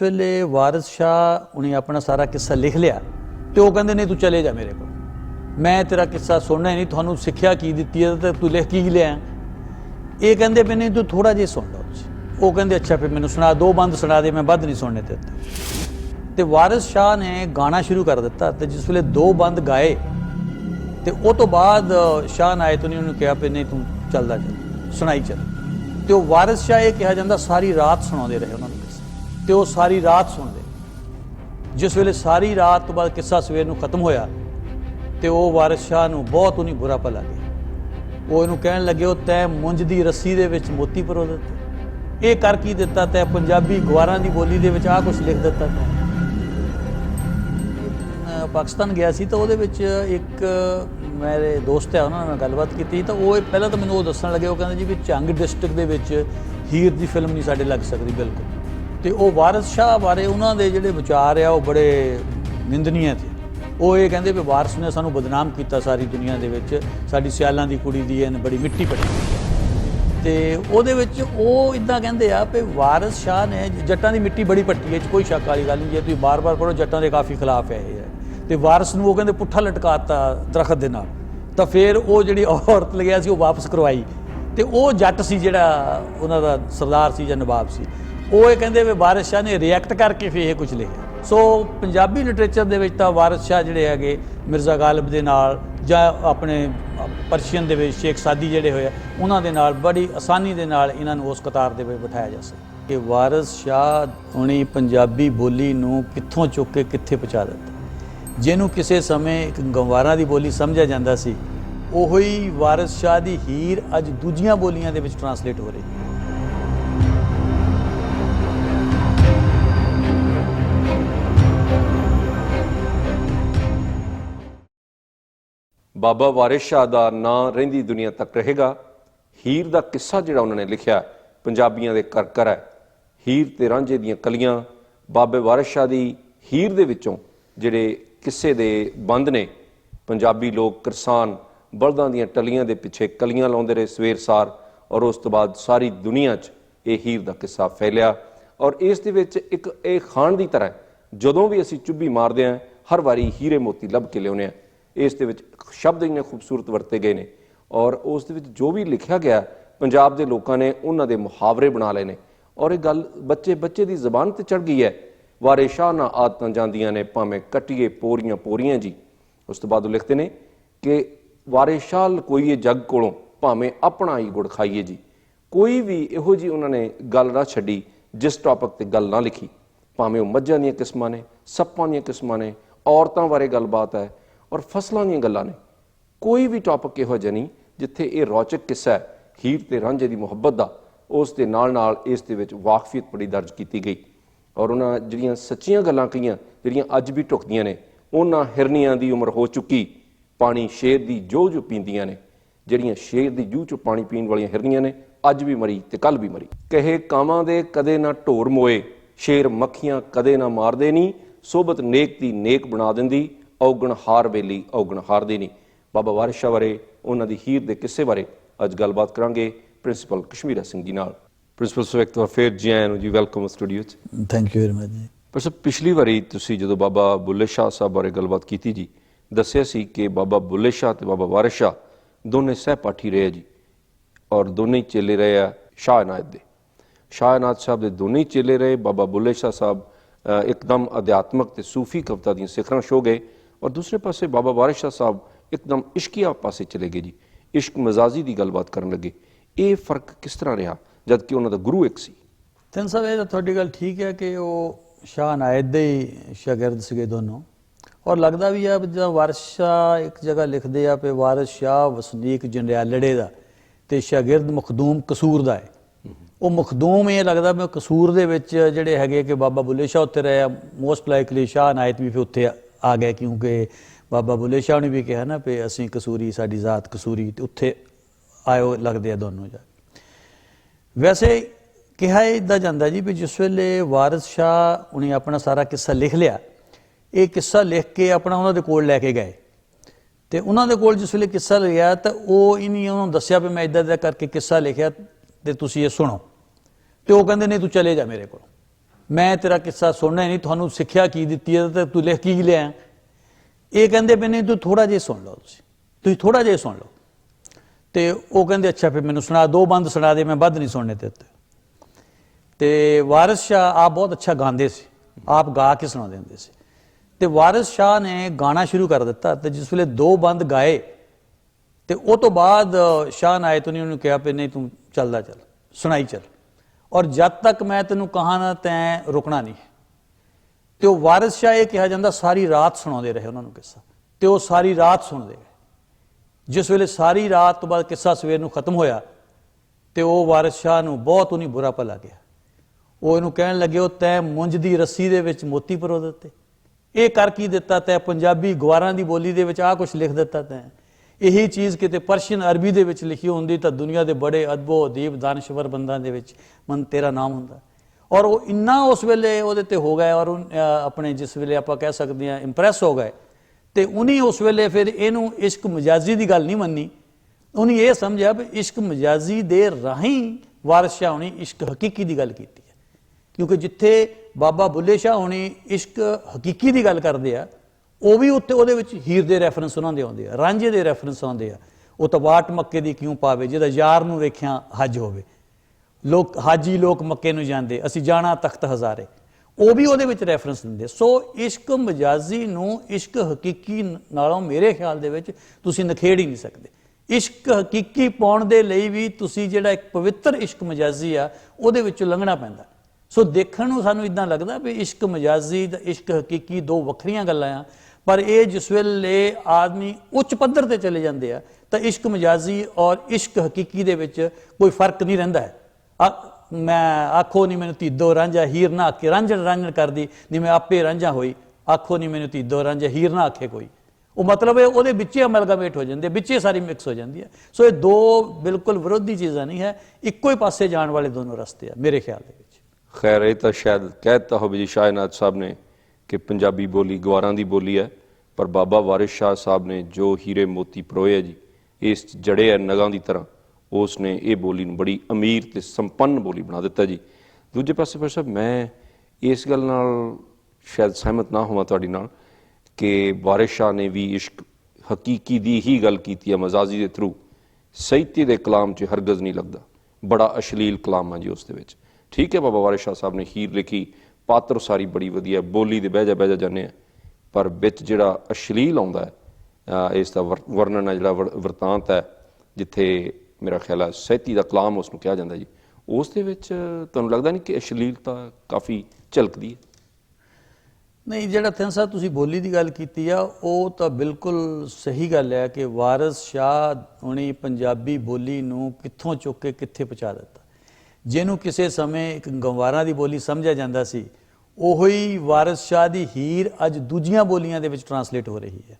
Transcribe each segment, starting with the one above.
ਉਸ ਵੇਲੇ ਵਾਰਿਸ ਸ਼ਾਹ ਉਹਨੇ ਆਪਣਾ ਸਾਰਾ ਕਿੱਸਾ ਲਿਖ ਲਿਆ ਤੇ ਉਹ ਕਹਿੰਦੇ, ਨਹੀਂ, ਤੂੰ ਚਲੇ ਜਾ ਮੇਰੇ ਕੋਲ। ਮੈਂ ਤੇਰਾ ਕਿੱਸਾ ਸੁਣਨਾ ਹੀ ਨਹੀਂ, ਤੁਹਾਨੂੰ ਸਿੱਖਿਆ ਕੀ ਦਿੱਤੀ ਹੈ ਤੇ ਤੂੰ ਲਿਖ ਕੀ ਲਿਆ ਇਹ ਕਹਿੰਦੇ ਵੀ ਨਹੀਂ ਤੂੰ ਥੋੜਾ ਜਿਹਾ ਸੁਣ ਲਓ ਉਹ ਕਹਿੰਦੇ, ਅੱਛਾ, ਫਿਰ ਮੈਨੂੰ ਸੁਣਾ, ਦੋ ਬੰਦ ਸੁਣਾ ਦੇ, ਮੈਂ ਵੱਧ ਨਹੀਂ ਸੁਣਨੇ ਤੇ। ਤੇ ਵਾਰਿਸ ਸ਼ਾਹ ਨੇ ਗਾਣਾ ਸ਼ੁਰੂ ਕਰ ਦਿੱਤਾ ਤੇ ਜਿਸ ਵੇਲੇ ਦੋ ਬੰਦ ਗਾਏ ਤੇ ਉਹ ਤੋਂ ਬਾਅਦ ਸ਼ਾਹ ਨਾਇਤ ਨੇ ਉਹਨੂੰ ਕਿਹਾ ਵੀ ਨਹੀਂ, ਤੂੰ ਚੱਲਦਾ ਚੱਲ ਸੁਣਾਈ ਚੱਲ। ਤੇ ਉਹ ਵਾਰਿਸ ਸ਼ਾਹ ਇਹ ਕਿਹਾ ਜਾਂਦਾ, ਸਾਰੀ ਰਾਤ ਸੁਣਾਉਂਦੇ ਰਹੇ ਉਹਨਾਂ ਨੂੰ। ਤੇ ਉਹ ਸਾਰੀ ਰਾਤ ਸੁਣਦੇ। ਜਿਸ ਵੇਲੇ ਸਾਰੀ ਰਾਤ ਤੋਂ ਬਾਅਦ ਕਿੱਸਾ ਸਵੇਰ ਨੂੰ ਖਤਮ ਹੋਇਆ, ਤੇ ਉਹ ਵਾਰਿਸ ਸ਼ਾਹ ਨੂੰ ਬਹੁਤ ਉਹਨੀ ਬੁਰਾ ਭਲਾ ਗਿਆ ਉਹ ਇਹਨੂੰ ਕਹਿਣ ਲੱਗੇ, ਉਹ ਤੈ ਮੁੰਜ ਦੀ ਰੱਸੀ ਦੇ ਵਿੱਚ ਮੋਤੀ ਪਰੋ ਦਿੱਤੇ। ਇਹ ਕਰ ਕੀ ਦਿੱਤਾ ਤੈ? ਪੰਜਾਬੀ ਗਵਾਰਾਂ ਦੀ ਬੋਲੀ ਦੇ ਵਿੱਚ ਆ ਕੁਝ ਲਿਖ ਦਿੱਤਾ ਤੈਂ। ਪਾਕਿਸਤਾਨ ਗਿਆ ਸੀ ਤਾਂ ਉਹਦੇ ਵਿੱਚ ਇੱਕ ਮੇਰੇ ਦੋਸਤ ਹੈ ਉਹਨਾਂ ਨਾਲ ਗੱਲਬਾਤ ਕੀਤੀ। ਤਾਂ ਉਹ ਪਹਿਲਾਂ ਤਾਂ ਮੈਨੂੰ ਉਹ ਦੱਸਣ ਲੱਗੇ, ਉਹ ਕਹਿੰਦੇ ਜੀ ਵੀ ਚੰਗ ਡਿਸਟ੍ਰਿਕਟ ਦੇ ਵਿੱਚ ਹੀਰ ਦੀ ਫਿਲਮ ਨਹੀਂ ਸਾਡੇ ਲੱਗ ਸਕਦੀ, ਬਿਲਕੁਲ। ਤੇ ਉਹ ਵਾਰਿਸ ਸ਼ਾਹ ਬਾਰੇ ਉਹਨਾਂ ਦੇ ਜਿਹੜੇ ਵਿਚਾਰ ਆ, ਉਹ ਬੜੇ ਨਿੰਦਨੀय ਸੀ। ਉਹ ਇਹ ਕਹਿੰਦੇ ਵੀ ਵਾਰਿਸ ਨੇ ਸਾਨੂੰ ਬਦਨਾਮ ਕੀਤਾ ਸਾਰੀ ਦੁਨੀਆ ਦੇ ਵਿੱਚ। ਸਾਡੀ ਸਿਆਲਾਂ ਦੀ ਕੁੜੀ ਦੀ ਇਹਨੇ ਬੜੀ ਮਿੱਟੀ ਪੱਟੀ। ਤੇ ਉਹਦੇ ਵਿੱਚ ਉਹ ਇਦਾਂ ਕਹਿੰਦੇ ਆ ਕਿ ਵਾਰਿਸ ਸ਼ਾਹ ਨੇ ਜੱਟਾਂ ਦੀ ਮਿੱਟੀ ਬੜੀ ਪੱਟੀ ਹੈ 'ਚ ਕੋਈ ਸ਼ੱਕ ਵਾਲੀ ਗੱਲ ਨਹੀਂ ਜੇ ਤੁਸੀਂ ਬਾਰ-ਬਾਰ ਪੜੋ ਜੱਟਾਂ ਦੇ ਕਾਫੀ ਖਿਲਾਫ ਹੈ ਇਹ। ਤੇ ਵਾਰਿਸ ਨੂੰ ਉਹ ਕਹਿੰਦੇ ਪੁੱਠਾ ਲਟਕਾਤਾ ਦਰਖਤ ਦੇ ਨਾਲ। ਤਾਂ ਫਿਰ ਉਹ ਜਿਹੜੀ ਔਰਤ ਲਗਿਆ ਸੀ, ਉਹ ਵਾਪਸ ਕਰਵਾਈ। ਤੇ ਉਹ ਜੱਟ ਸੀ ਜਿਹੜਾ ਉਹਨਾਂ ਦਾ ਸਰਦਾਰ ਸੀ ਜਾਂ ਨਵਾਬ ਸੀ। ਉਹ ਇਹ ਕਹਿੰਦੇ ਵੀ ਵਾਰਿਸ ਸ਼ਾਹ ਨੇ ਰਿਐਕਟ ਕਰਕੇ ਫਿਰ ਇਹ ਕੁਝ ਲਿਖਿਆ। ਸੋ ਪੰਜਾਬੀ ਲਿਟਰੇਚਰ ਦੇ ਵਿੱਚ ਤਾਂ ਵਾਰਿਸ ਸ਼ਾਹ ਜਿਹੜੇ ਹੈਗੇ ਮਿਰਜ਼ਾ ਗਾਲਿਬ ਦੇ ਨਾਲ ਜਾਂ ਆਪਣੇ ਪਰਸ਼ੀਅਨ ਦੇ ਵਿੱਚ ਸ਼ੇਖ ਸਾਦੀ ਜਿਹੜੇ ਹੋਏ ਆ, ਉਹਨਾਂ ਦੇ ਨਾਲ ਬੜੀ ਆਸਾਨੀ ਦੇ ਨਾਲ ਇਹਨਾਂ ਨੂੰ ਉਸ ਕਤਾਰ ਦੇ ਵਿੱਚ ਬਿਠਾਇਆ ਜਾ ਸਕਦਾ ਕਿ ਵਾਰਿਸ ਸ਼ਾਹ ਹੁਣੀ ਪੰਜਾਬੀ ਬੋਲੀ ਨੂੰ ਕਿੱਥੋਂ ਚੁੱਕ ਕੇ ਕਿੱਥੇ ਪਹੁੰਚਾ ਦਿੱਤਾ। ਜਿਹਨੂੰ ਕਿਸੇ ਸਮੇਂ ਇੱਕ ਗੰਵਾਰਾਂ ਦੀ ਬੋਲੀ ਸਮਝਿਆ ਜਾਂਦਾ ਸੀ ਉਹੀ ਹੀ ਵਾਰਿਸ ਸ਼ਾਹ ਦੀ ਹੀਰ ਅੱਜ ਦੂਜੀਆਂ ਬੋਲੀਆਂ ਦੇ ਵਿੱਚ ਟਰਾਂਸਲੇਟ ਹੋ ਰਹੀ ਹੈ। ਬਾਬਾ ਵਾਰਿਸ ਸ਼ਾਹ ਦਾ ਨਾਂ ਰਹਿੰਦੀ ਦੁਨੀਆ ਤੱਕ ਰਹੇਗਾ। ਹੀਰ ਦਾ ਕਿੱਸਾ ਜਿਹੜਾ ਉਹਨਾਂ ਨੇ ਲਿਖਿਆ, ਪੰਜਾਬੀਆਂ ਦੇ ਕਰ ਕਰ ਹੈ। ਹੀਰ ਤੇ ਰਾਂਝੇ ਦੀਆਂ ਕਲੀਆਂ ਬਾਬੇ ਵਾਰਿਸ ਸ਼ਾਹ ਦੀ ਹੀਰ ਦੇ ਵਿੱਚੋਂ ਜਿਹੜੇ ਕਿੱਸੇ ਦੇ ਬੰਦ ਨੇ। ਪੰਜਾਬੀ ਲੋਕ ਕਿਸਾਨ ਬਲਦਾਂ ਦੀਆਂ ਟਲੀਆਂ ਦੇ ਪਿੱਛੇ ਕਲੀਆਂ ਲਾਉਂਦੇ ਰਹੇ ਸਵੇਰ ਸਾਰ ਔਰ ਉਸ ਤੋਂ ਬਾਅਦ ਸਾਰੀ ਦੁਨੀਆ 'ਚ ਇਹ ਹੀਰ ਦਾ ਕਿੱਸਾ ਫੈਲਿਆ ਔਰ ਇਸ ਦੇ ਵਿੱਚ ਇੱਕ ਇਹ ਖਾਨ ਦੀ ਤਰ੍ਹਾਂ ਜਦੋਂ ਵੀ ਅਸੀਂ ਚੁੱਭੀ ਮਾਰਦੇ ਹਾਂ, ਹਰ ਵਾਰੀ ਹੀਰੇ ਮੋਤੀ ਲੱਭ ਕੇ ਲਿਆਉਂਦੇ ਹਾਂ। ਇਸ ਦੇ ਵਿੱਚ ਸ਼ਬਦ ਇੰਨੇ ਖੂਬਸੂਰਤ ਵਰਤੇ ਗਏ ਨੇ ਔਰ ਉਸ ਦੇ ਵਿੱਚ ਜੋ ਵੀ ਲਿਖਿਆ ਗਿਆ, ਪੰਜਾਬ ਦੇ ਲੋਕਾਂ ਨੇ ਉਹਨਾਂ ਦੇ ਮੁਹਾਵਰੇ ਬਣਾ ਲਏ ਨੇ। ਔਰ ਇਹ ਗੱਲ ਬੱਚੇ ਬੱਚੇ ਦੀ ਜ਼ਬਾਨ ਤੇ ਚੜ ਗਈ ਹੈ। ਵਾਰੇ ਸ਼ਾਹ ਨਾ ਆਦਤਾਂ ਜਾਂਦੀਆਂ ਨੇ, ਭਾਵੇਂ ਕਟੀਏ ਪੋਰੀਆਂ ਪੋਰੀਆਂ ਜੀ। ਉਸ ਤੋਂ ਬਾਅਦ ਉਹ ਲਿਖਦੇ ਨੇ ਕਿ ਵਾਰੇ ਸ਼ਾਹ ਕੋਈਏ ਜੱਗ ਕੋਲੋਂ, ਭਾਵੇਂ ਆਪਣਾ ਹੀ ਗੁੜ ਖਾਈਏ ਜੀ। ਕੋਈ ਵੀ ਇਹੋ ਜੀ ਉਹਨਾਂ ਨੇ ਗੱਲ ਨਾ ਛੱਡੀ, ਜਿਸ ਟੌਪਿਕ ਤੇ ਗੱਲ ਨਾ ਲਿਖੀ। ਭਾਵੇਂ ਉਹ ਮੱਝਾਂ ਦੀਆਂ ਕਿਸਮਾਂ ਨੇ, ਸੱਪਾਂ ਦੀਆਂ ਕਿਸਮਾਂ ਨੇ, ਔਰਤਾਂ ਬਾਰੇ ਗੱਲਬਾਤ ਹੈ ਔਰ ਫਸਲਾਂ ਦੀਆਂ ਗੱਲਾਂ ਨੇ। ਕੋਈ ਵੀ ਟੌਪਿਕ ਇਹੋ ਜਿਹਾ ਨਹੀਂ ਜਿੱਥੇ ਇਹ ਰੌਚਕ ਕਿੱਸਾ ਹੈ, ਹੀਰ ਤੇ ਰਾਂਝੇ ਦੀ ਮੁਹੱਬਤ ਦਾ, ਉਸ ਦੇ ਨਾਲ ਨਾਲ ਇਸ ਦੇ ਵਿੱਚ ਵਾਕਫੀਅਤ ਬੜੀ ਦਰਜ ਕੀਤੀ ਗਈ। ਔਰ ਉਹਨਾਂ ਜਿਹੜੀਆਂ ਸੱਚੀਆਂ ਗੱਲਾਂ ਕਹੀਆਂ, ਜਿਹੜੀਆਂ ਅੱਜ ਵੀ ਟੁਕਦੀਆਂ ਨੇ, ਉਹਨਾਂ ਹਿਰਨੀਆਂ ਦੀ ਉਮਰ ਹੋ ਚੁੱਕੀ, ਪਾਣੀ ਸ਼ੇਰ ਦੀ ਜੋ ਜੋ ਪੀਂਦੀਆਂ ਨੇ, ਜਿਹੜੀਆਂ ਸ਼ੇਰ ਦੀ ਜੂਹ ਚੋਂ ਪਾਣੀ ਪੀਣ ਵਾਲੀਆਂ ਹਿਰਨੀਆਂ ਨੇ, ਅੱਜ ਵੀ ਮਰੀ ਤੇ ਕੱਲ ਵੀ ਮਰੀ। ਕਹੇ ਕਾਵਾਂ ਦੇ ਕਦੇ ਨਾ ਢੋਰ ਮੋਏ, ਸ਼ੇਰ ਮੱਖੀਆਂ ਕਦੇ ਨਾ ਮਾਰਦੇ ਨਹੀਂ ਸੋਬਤ ਨੇਕ ਦੀ ਨੇਕ ਬਣਾ ਦਿੰਦੀ ਔਗਣ ਹਾਰ ਵੇਲੀ ਔਗਣ ਹਾਰਦੀ ਨਹੀਂ ਬਾਬਾ ਵਾਰਿਸ ਬਾਰੇ ਉਹਨਾਂ ਦੀ ਹੀਰ ਦੇ ਕਿੱਸੇ ਬਾਰੇ ਅੱਜ ਗੱਲਬਾਤ ਕਰਾਂਗੇ ਪ੍ਰਿੰਸੀਪਲ ਕਸ਼ਮੀਰਾ ਸਿੰਘ ਜੀ ਨਾਲ। ਪ੍ਰਿੰਸੀਪਲ ਸੋ ਇੱਕ ਵਾਰ ਫੇਰ ਜੀ ਆਇਆਂ ਨੂੰ ਜੀ ਵੈਲਕਮ ਸਟੂਡੀਓ 'ਚ। ਥੈਂਕ ਯੂ ਵੈਰੀ ਮਚ ਜੀ। ਪਰ ਸਰ ਪਿਛਲੀ ਵਾਰੀ ਤੁਸੀਂ ਜਦੋਂ ਬਾਬਾ ਬੁੱਲੇ ਸ਼ਾਹ ਸਾਹਿਬ ਬਾਰੇ ਗੱਲਬਾਤ ਕੀਤੀ ਜੀ ਦੱਸਿਆ ਸੀ ਕਿ ਬਾਬਾ ਬੁੱਲੇ ਸ਼ਾਹ ਤੇ ਬਾਬਾ ਵਾਰਿਸ ਦੋਨੇ ਸਹਿਪਾਠੀ ਰਹੇ ਜੀ ਔਰ ਦੋਨੇ ਚੇਲੇ ਰਹੇ ਆ ਸ਼ਾਹ ਇਨਾਇਤ ਦੇ। ਸ਼ਾਹ ਇਨਾਇਤ ਸਾਹਿਬ ਦੇ ਦੋਨੇ ਚੇਲੇ ਰਹੇ ਬਾਬਾ ਬੁੱਲੇ ਸ਼ਾਹ ਸਾਹਿਬ ਇੱਕਦਮ ਅਧਿਆਤਮਕ ਤੇ ਸੂਫੀ ਕਵਿਤਾ ਦੀਆਂ ਸਿਖਰਾਂ ਛੋ ਗਏ ਔਰ ਦੂਸਰੇ ਪਾਸੇ ਬਾਬਾ ਵਾਰਿਸ ਸ਼ਾਹ ਸਾਹਿਬ ਇੱਕਦਮ ਇਸ਼ਕੀਆ ਪਾਸੇ ਚਲੇ ਗਏ ਜੀ। ਇਸ਼ਕ ਮਜ਼ਾਜੀ ਦੀ ਗੱਲਬਾਤ ਕਰਨ ਲੱਗੇ। ਇਹ ਫ਼ਰਕ ਕਿਸ ਤਰ੍ਹਾਂ ਰਿਹਾ ਜਦ ਕਿ ਉਹਨਾਂ ਦਾ ਗੁਰੂ ਇੱਕ ਸੀ? ਤਿੰਨ ਸਾਹਿਬ, ਇਹ ਤਾਂ ਤੁਹਾਡੀ ਗੱਲ ਠੀਕ ਹੈ ਕਿ ਉਹ ਸ਼ਾਹ ਨਾਇਦ ਦੇ ਹੀ ਸ਼ਾਗਿਰਦ ਸੀਗੇ ਦੋਨੋਂ। ਔਰ ਲੱਗਦਾ ਵੀ ਆ ਵੀ ਜਦੋਂ ਵਾਰਿਸ ਇੱਕ ਜਗ੍ਹਾ ਲਿਖਦੇ ਆ ਕਿ ਵਾਰਿਸ ਵਸਨੀਕ ਜੰਡਿਆਲੜੇ ਦਾ ਤੇ ਸ਼ਾਗਿਰਦ ਮਖਦੂਮ ਕਸੂਰ ਦਾ ਹੈ। ਉਹ ਮਖਦੂਮ ਇਹ ਲੱਗਦਾ ਵੀ ਉਹ ਕਸੂਰ ਦੇ ਵਿੱਚ ਜਿਹੜੇ ਹੈਗੇ ਕਿ ਬਾਬਾ ਬੁੱਲੇ ਸ਼ਾਹ ਉੱਤੇ ਰਹੇ ਮੋਸਟ ਲਾਈਕਲੀ ਸ਼ਾਹ ਨਾਇਤ ਵੀ ਫਿਰ ਉੱਥੇ ਆ- ਗਏ ਕਿਉਂਕਿ ਬਾਬਾ ਬੁੱਲੇ ਸ਼ਾਹ ਨੇ ਵੀ ਕਿਹਾ ਨਾ ਵੀ ਅਸੀਂ ਕਸੂਰੀ, ਸਾਡੀ ਜ਼ਾਤ ਕਸੂਰੀ ਤੇ ਉੱਥੇ ਆਇਓ, ਲੱਗਦੇ ਆ ਦੋਨੋਂ ਜਾ ਵੈਸੇ ਕਿਹਾ ਇਦਾਂ ਜਾਂਦਾ ਜੀ ਵੀ ਜਿਸ ਵੇਲੇ ਵਾਰਿਸ ਸ਼ਾਹ ਉਹਨੇ ਆਪਣਾ ਸਾਰਾ ਕਿੱਸਾ ਲਿਖ ਲਿਆ, ਇਹ ਕਿੱਸਾ ਲਿਖ ਕੇ ਆਪਣਾ ਉਹਨਾਂ ਦੇ ਕੋਲ ਲੈ ਕੇ ਗਏ। ਤੇ ਉਹਨਾਂ ਦੇ ਕੋਲ ਜਿਸ ਵੇਲੇ ਕਿੱਸਾ ਲਿਆ ਤਾਂ ਉਹ ਇਨੀ ਉਹਨਾਂ ਨੂੰ ਦੱਸਿਆ ਵੀ ਮੈਂ ਇਦਾਂ ਦਾ ਕਰਕੇ ਕਿੱਸਾ ਲਿਖਿਆ ਤੇ ਤੁਸੀਂ ਇਹ ਸੁਣੋ। ਤੇ ਉਹ ਕਹਿੰਦੇ, ਨਹੀਂ, ਤੂੰ ਚਲੇ ਜਾ ਮੇਰੇ ਕੋਲ। ਮੈਂ ਤੇਰਾ ਕਿੱਸਾ ਸੁਣਨਾ ਹੀ ਨਹੀਂ, ਤੁਹਾਨੂੰ ਸਿੱਖਿਆ ਕੀ ਦਿੱਤੀ ਹੈ, ਤੇ ਤੂੰ ਲਿਖ ਕੀ ਲਿਆ ਇਹ ਕਹਿੰਦੇ ਵੀ ਨਹੀਂ ਤੂੰ ਥੋੜਾ ਜਿਹਾ ਸੁਣ ਲਓ ਤੁਸੀਂ ਤੁਸੀਂ ਥੋੜਾ ਜਿਹਾ ਸੁਣ ਲਓ। ਤੇ ਉਹ ਕਹਿੰਦੇ, ਅੱਛਾ, ਫਿਰ ਮੈਨੂੰ ਸੁਣਾ, ਦੋ ਬੰਦ ਸੁਣਾ ਦੇ, ਮੈਂ ਵੱਧ ਨਹੀਂ ਸੁਣਨੇ ਤੇ। ਉੱਤੇ ਤੇ ਵਾਰਿਸ ਸ਼ਾਹ, ਆਪ ਬਹੁਤ ਅੱਛਾ ਗਾਉਂਦੇ ਸੀ, ਆਪ ਗਾ ਕੇ ਸੁਣਾਉਂਦੇ ਹੁੰਦੇ ਸੀ। ਤੇ ਵਾਰਿਸ ਸ਼ਾਹ ਨੇ ਗਾਣਾ ਸ਼ੁਰੂ ਕਰ ਦਿੱਤਾ, ਤੇ ਜਿਸ ਵੇਲੇ ਦੋ ਬੰਦ ਗਾਏ, ਤੇ ਉਹ ਤੋਂ ਬਾਅਦ ਸ਼ਾਹ ਨਾਇਤ ਨੇ ਉਹਨੂੰ ਕਿਹਾ ਵੀ ਨਹੀਂ, ਤੂੰ ਚੱਲਦਾ ਚੱਲ, ਸੁਣਾਈ ਚੱਲ। ਔਰ ਜਦ ਤੱਕ ਮੈਂ ਤੈਨੂੰ ਕਹਾਂ ਨਾ, ਤੈਂ ਰੁਕਣਾ ਨਹੀਂ। ਤੇ ਉਹ ਵਾਰਿਸ ਸ਼ਾਹ ਇਹ ਕਿਹਾ ਜਾਂਦਾ, ਸਾਰੀ ਰਾਤ ਸੁਣਾਉਂਦੇ ਰਹੇ ਉਹਨਾਂ ਨੂੰ ਕਿੱਸਾ। ਤੇ ਉਹ ਸਾਰੀ ਰਾਤ ਸੁਣਦੇ ਰਹੇ। ਜਿਸ ਵੇਲੇ ਸਾਰੀ ਰਾਤ ਤੋਂ ਬਾਅਦ ਕਿੱਸਾ ਸਵੇਰ ਨੂੰ ਖਤਮ ਹੋਇਆ, ਤੇ ਉਹ ਵਾਰਿਸ ਸ਼ਾਹ ਨੂੰ ਬਹੁਤ ਉਹਨੀ ਬੁਰਾ ਭਲਾ ਗਿਆ। ਉਹ ਇਹਨੂੰ ਕਹਿਣ ਲੱਗੇ, ਉਹ ਤੈ ਮੁੰਜ ਦੀ ਰੱਸੀ ਦੇ ਵਿੱਚ ਮੋਤੀ ਪਰੋ ਦਿੱਤੇ। ਇਹ ਕਰ ਕੀ ਦਿੱਤਾ ਤੈ? ਪੰਜਾਬੀ ਗਵਾਰਾਂ ਦੀ ਬੋਲੀ ਦੇ ਵਿੱਚ ਆ ਕੁਝ ਲਿਖ ਦਿੱਤਾ ਤੈ। ਇਹੀ ਚੀਜ਼ ਕਿਤੇ ਪਰਸ਼ੀਅਨ ਅਰਬੀ ਦੇ ਵਿੱਚ ਲਿਖੀ ਹੁੰਦੀ ਤਾਂ ਦੁਨੀਆ ਦੇ ਬੜੇ ਅਦਬੋ ਅਦੀਬ ਦਾਨਸ਼ਵਰ ਬੰਦਾਂ ਦੇ ਵਿੱਚ ਮਨ ਤੇਰਾ ਨਾਮ ਹੁੰਦਾ। ਔਰ ਉਹ ਇੰਨਾ ਉਸ ਵੇਲੇ ਉਹਦੇ ਤੇ ਹੋ ਗਏ ਔਰ ਆਪਣੇ ਜਿਸ ਵੇਲੇ ਆਪਾਂ ਕਹਿ ਸਕਦੇ ਹਾਂ ਇੰਪ੍ਰੈਸ ਹੋ ਗਏ, ਤੇ ਉਨੀ ਉਸ ਵੇਲੇ ਫਿਰ ਇਹਨੂੰ ਇਸ਼ਕ ਮਜਾਜ਼ੀ ਦੀ ਗੱਲ ਨਹੀਂ ਮੰਨੀ। ਉਹਨੇ ਇਹ ਸਮਝਿਆ ਵੀ ਇਸ਼ਕ ਮਜਾਜ਼ੀ ਦੇ ਰਾਹੀਂ ਵਾਰਿਸ ਸ਼ਾਹ ਹੋਣੀ ਇਸ਼ਕ ਹਕੀਕੀ ਦੀ ਗੱਲ ਕੀਤੀ ਹੈ। ਕਿਉਂਕਿ ਜਿੱਥੇ ਬਾਬਾ ਬੁੱਲੇ ਸ਼ਾਹ ਹੋਣੀ ਇਸ਼ਕ ਹਕੀਕੀ ਦੀ ਗੱਲ ਕਰਦੇ ਆ ਉਹ ਵੀ ਉੱਤੇ ਉਹਦੇ ਵਿੱਚ ਹੀਰ ਦੇ ਰੈਫਰੈਂਸ ਉਹਨਾਂ ਦੇ ਆਉਂਦੇ ਆ, ਰਾਂਝੇ ਦੇ ਰੈਫਰੈਂਸ ਆਉਂਦੇ ਆ। ਉਹ ਤਾਂ ਮੱਕੇ ਦੀ ਕਿਉਂ ਪਾਵੇ, ਜਿਹਦਾ ਯਾਰ ਨੂੰ ਵੇਖਿਆ ਹੱਜ ਹੋਵੇ। ਲੋਕ, ਹਾਜੀ ਲੋਕ ਮੱਕੇ ਨੂੰ ਜਾਂਦੇ, ਅਸੀਂ ਜਾਣਾ ਤਖਤ ਹਜ਼ਾਰੇ। ਉਹ ਵੀ ਉਹਦੇ ਵਿੱਚ ਰੈਫਰੈਂਸ ਦਿੰਦੇ ਸੋ ਇਸ਼ਕ ਮਜਾਜ਼ੀ ਨੂੰ ਇਸ਼ਕ ਹਕੀਕੀ ਨਾਲੋਂ ਮੇਰੇ ਖਿਆਲ ਦੇ ਵਿੱਚ ਤੁਸੀਂ ਨਖੇੜ ਹੀ ਨਹੀਂ ਸਕਦੇ। ਇਸ਼ਕ ਹਕੀਕੀ ਪਾਉਣ ਦੇ ਲਈ ਵੀ ਤੁਸੀਂ ਜਿਹੜਾ ਇੱਕ ਪਵਿੱਤਰ ਇਸ਼ਕ ਮਜਾਜ਼ੀ ਆ, ਉਹਦੇ ਵਿੱਚੋਂ ਲੰਘਣਾ ਪੈਂਦਾ। ਸੋ ਦੇਖਣ ਨੂੰ ਸਾਨੂੰ ਇਦਾਂ ਲੱਗਦਾ ਵੀ ਇਸ਼ਕ ਮਜਾਜ਼ੀ ਦਾ ਇਸ਼ਕ ਹਕੀਕੀ ਦੋ ਵੱਖਰੀਆਂ ਗੱਲਾਂ ਆ। ਪਰ ਇਹ ਜਿਸ ਵੇਲੇ ਆਦਮੀ ਉੱਚ ਪੱਧਰ ਤੇ ਚਲੇ ਜਾਂਦੇ ਆ, ਤਾਂ ਇਸ਼ਕ ਮਜਾਜ਼ੀ ਔਰ ਇਸ਼ਕ ਹਕੀਕੀ ਦੇ ਵਿੱਚ ਕੋਈ ਫ਼ਰਕ ਨਹੀਂ ਰਹਿੰਦਾ ਹੈ। ਮੈਂ ਆਖੋ ਨਹੀਂ ਮੈਨੂੰ ਧੀਦੋ ਰਾਂਝਾ, ਹੀਰ ਨਾ ਆਖੇ ਰਾਂਝਣ ਰਾਂਝਣ ਕਰਦੀ ਨਹੀਂ ਮੈਂ ਆਪੇ ਰਾਂਝਾ ਹੋਈ, ਆਖੋ ਨਹੀਂ ਮੈਨੂੰ ਧੀਦੋ ਰਾਂਝਾ, ਹੀਰ ਨਾ ਆਖੇ ਕੋਈ। ਉਹ ਮਤਲਬ ਹੈ ਉਹਦੇ ਵਿੱਚੇ ਅਮਲਗਮੇਟ ਹੋ ਜਾਂਦੇ ਵਿੱਚੇ ਸਾਰੀ ਮਿਕਸ ਹੋ ਜਾਂਦੀ ਹੈ ਸੋ ਇਹ ਦੋ ਬਿਲਕੁਲ ਵਿਰੋਧੀ ਚੀਜ਼ਾਂ ਨਹੀਂ ਹੈ, ਇੱਕੋ ਹੀ ਪਾਸੇ ਜਾਣ ਵਾਲੇ ਦੋਨੋਂ ਰਸਤੇ ਆ, ਮੇਰੇ ਖਿਆਲ ਦੇ ਵਿੱਚ। ਖੈਰ, ਇਹ ਤਾਂ ਸ਼ਾਇਦ ਕਹਿਤਾ ਹੋਵੇ ਜੀ ਸ਼ਾਹਨਾਦ ਸਾਹਿਬ ਨੇ ਕਿ ਪੰਜਾਬੀ ਬੋਲੀ ਗਵਾਰਾਂ ਦੀ ਬੋਲੀ ਹੈ, ਪਰ ਬਾਬਾ ਵਾਰਿਸ ਸ਼ਾਹ ਸਾਹਿਬ ਨੇ ਜੋ ਹੀਰੇ ਮੋਤੀ ਪਰੋਏ ਹੈ ਜੀ, ਇਸ ਜੜੇ ਹੈ ਨਗਾਂ ਦੀ ਤਰ੍ਹਾਂ, ਉਸ ਨੇ ਇਹ ਬੋਲੀ ਨੂੰ ਬੜੀ ਅਮੀਰ ਤੇ ਸੰਪੰਨ ਬੋਲੀ ਬਣਾ ਦਿੱਤਾ ਜੀ। ਦੂਜੇ ਪਾਸੇ ਫਿਰ ਸਾਹਿਬ, ਮੈਂ ਇਸ ਗੱਲ ਨਾਲ ਸ਼ਾਇਦ ਸਹਿਮਤ ਨਾ ਹੋਵਾਂ ਤੁਹਾਡੀ ਨਾਲ ਕਿ ਵਾਰਿਸ ਸ਼ਾਹ ਨੇ ਵੀ ਇਸ਼ਕ ਹਕੀਕੀ ਦੀ ਹੀ ਗੱਲ ਕੀਤੀ ਹੈ ਮਜ਼ਾਜੀ ਦੇ ਥਰੂ ਸਹਿਤੀ ਦੇ ਕਲਾਮ 'ਚ ਹਰਗਜ਼ ਨਹੀਂ ਲੱਗਦਾ। ਬੜਾ ਅਸ਼ਲੀਲ ਕਲਾਮ ਹੈ ਜੀ ਉਸ ਦੇ ਵਿੱਚ। ਠੀਕ ਹੈ ਬਾਬਾ ਵਾਰਿਸ ਸ਼ਾਹ ਸਾਹਿਬ ਨੇ ਹੀਰ ਲਿਖੀ ਪਾਤਰ ਸਾਰੀ ਬੜੀ ਵਧੀਆ ਬੋਲੀ ਦੇ ਬਹਿ ਜਾ ਬਹਿ ਜਾ ਜਾਂਦੇ ਆ ਪਰ ਵਿੱਚ ਜਿਹੜਾ ਅਸ਼ਲੀਲ ਆਉਂਦਾ ਹੈ ਇਸ ਦਾ ਵਰ- ਵਰਣਨ ਹੈ, ਜਿਹੜਾ ਵਰਤਾਂਤ ਹੈ, ਜਿੱਥੇ ਮੇਰਾ ਖਿਆਲ ਹੈ ਸਹਿਤੀ ਦਾ ਕਲਾਮ ਉਸ ਨੂੰ ਕਿਹਾ ਜਾਂਦਾ ਜੀ, ਉਸ ਦੇ ਵਿੱਚ ਤੁਹਾਨੂੰ ਲੱਗਦਾ ਨਹੀਂ ਕਿ ਅਸ਼ਲੀਲਤਾ ਕਾਫੀ ਝਲਕਦੀ ਹੈ? ਨਹੀਂ, ਜਿਹੜਾ ਥਿੰਨ ਸਾਹਿਬ ਤੁਸੀਂ ਬੋਲੀ ਦੀ ਗੱਲ ਕੀਤੀ ਆ, ਉਹ ਤਾਂ ਬਿਲਕੁਲ ਸਹੀ ਗੱਲ ਹੈ ਕਿ ਵਾਰਿਸ ਸ਼ਾਹ ਹੁਣੀ ਪੰਜਾਬੀ ਬੋਲੀ ਨੂੰ ਕਿੱਥੋਂ ਚੁੱਕ ਕੇ ਕਿੱਥੇ ਪਹੁੰਚਾ ਦਿੱਤਾ। ਜਿਹਨੂੰ ਕਿਸੇ ਸਮੇਂ ਇੱਕ ਗੰਵਾਰਾਂ ਦੀ ਬੋਲੀ ਸਮਝਿਆ ਜਾਂਦਾ ਸੀ ਉਹੀ ਵਾਰਿਸ ਸ਼ਾਹ ਦੀ ਹੀਰ ਅੱਜ ਦੂਜੀਆਂ ਬੋਲੀਆਂ ਦੇ ਵਿੱਚ ਟਰਾਂਸਲੇਟ ਹੋ ਰਹੀ ਹੈ।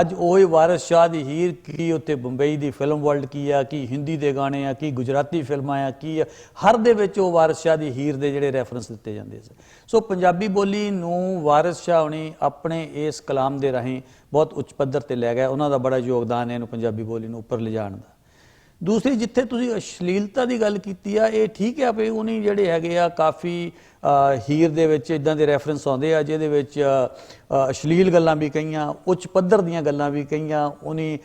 ਅੱਜ ਉਹੀ ਵਾਰਿਸ ਸ਼ਾਹ ਦੀ ਹੀਰ ਕੀ ਉੱਤੇ ਬੰਬਈ ਦੀ ਫਿਲਮ ਵਰਲਡ ਕੀ ਆ, ਕੀ ਹਿੰਦੀ ਦੇ ਗਾਣੇ ਆ, ਕੀ ਗੁਜਰਾਤੀ ਫਿਲਮਾਂ ਆ, ਕੀ ਆ, ਹਰ ਦੇ ਵਿੱਚ ਉਹ ਵਾਰਿਸ ਸ਼ਾਹ ਦੀ ਹੀਰ ਦੇ ਜਿਹੜੇ ਰੈਫਰੈਂਸ ਦਿੱਤੇ ਜਾਂਦੇ ਸੀ। ਸੋ ਪੰਜਾਬੀ ਬੋਲੀ ਨੂੰ ਵਾਰਿਸ ਸ਼ਾਹ ਹੁਣੀ ਆਪਣੇ ਇਸ ਕਲਾਮ ਦੇ ਰਾਹੀਂ ਬਹੁਤ ਉੱਚ ਪੱਧਰ ਤੇ ਲੈ ਗਿਆ। ਉਹਨਾਂ ਦਾ ਬੜਾ ਯੋਗਦਾਨ ਹੈ ਇਹਨੂੰ ਪੰਜਾਬੀ ਬੋਲੀ ਨੂੰ ਉੱਪਰ ਲਿਜਾਣ ਦਾ। ਦੂਸਰੀ, ਜਿੱਥੇ ਤੁਸੀਂ ਅਸ਼ਲੀਲਤਾ ਦੀ ਗੱਲ ਕੀਤੀ ਆ, ਇਹ ਠੀਕ ਆ ਵੀ ਉਹਨੇ ਜਿਹੜੇ ਹੈਗੇ ਆ ਕਾਫੀ ਹੀਰ ਦੇ ਵਿੱਚ ਇਦਾਂ ਦੇ ਰੈਫਰੈਂਸ ਆਉਂਦੇ ਆ, ਜਿਹਦੇ ਵਿੱਚ ਅਸ਼ਲੀਲ ਗੱਲਾਂ ਵੀ ਕਹੀਆਂ ਉੱਚ ਪੱਧਰ ਦੀਆਂ ਗੱਲਾਂ ਵੀ ਕਹੀਆਂ ਉਹਨੇ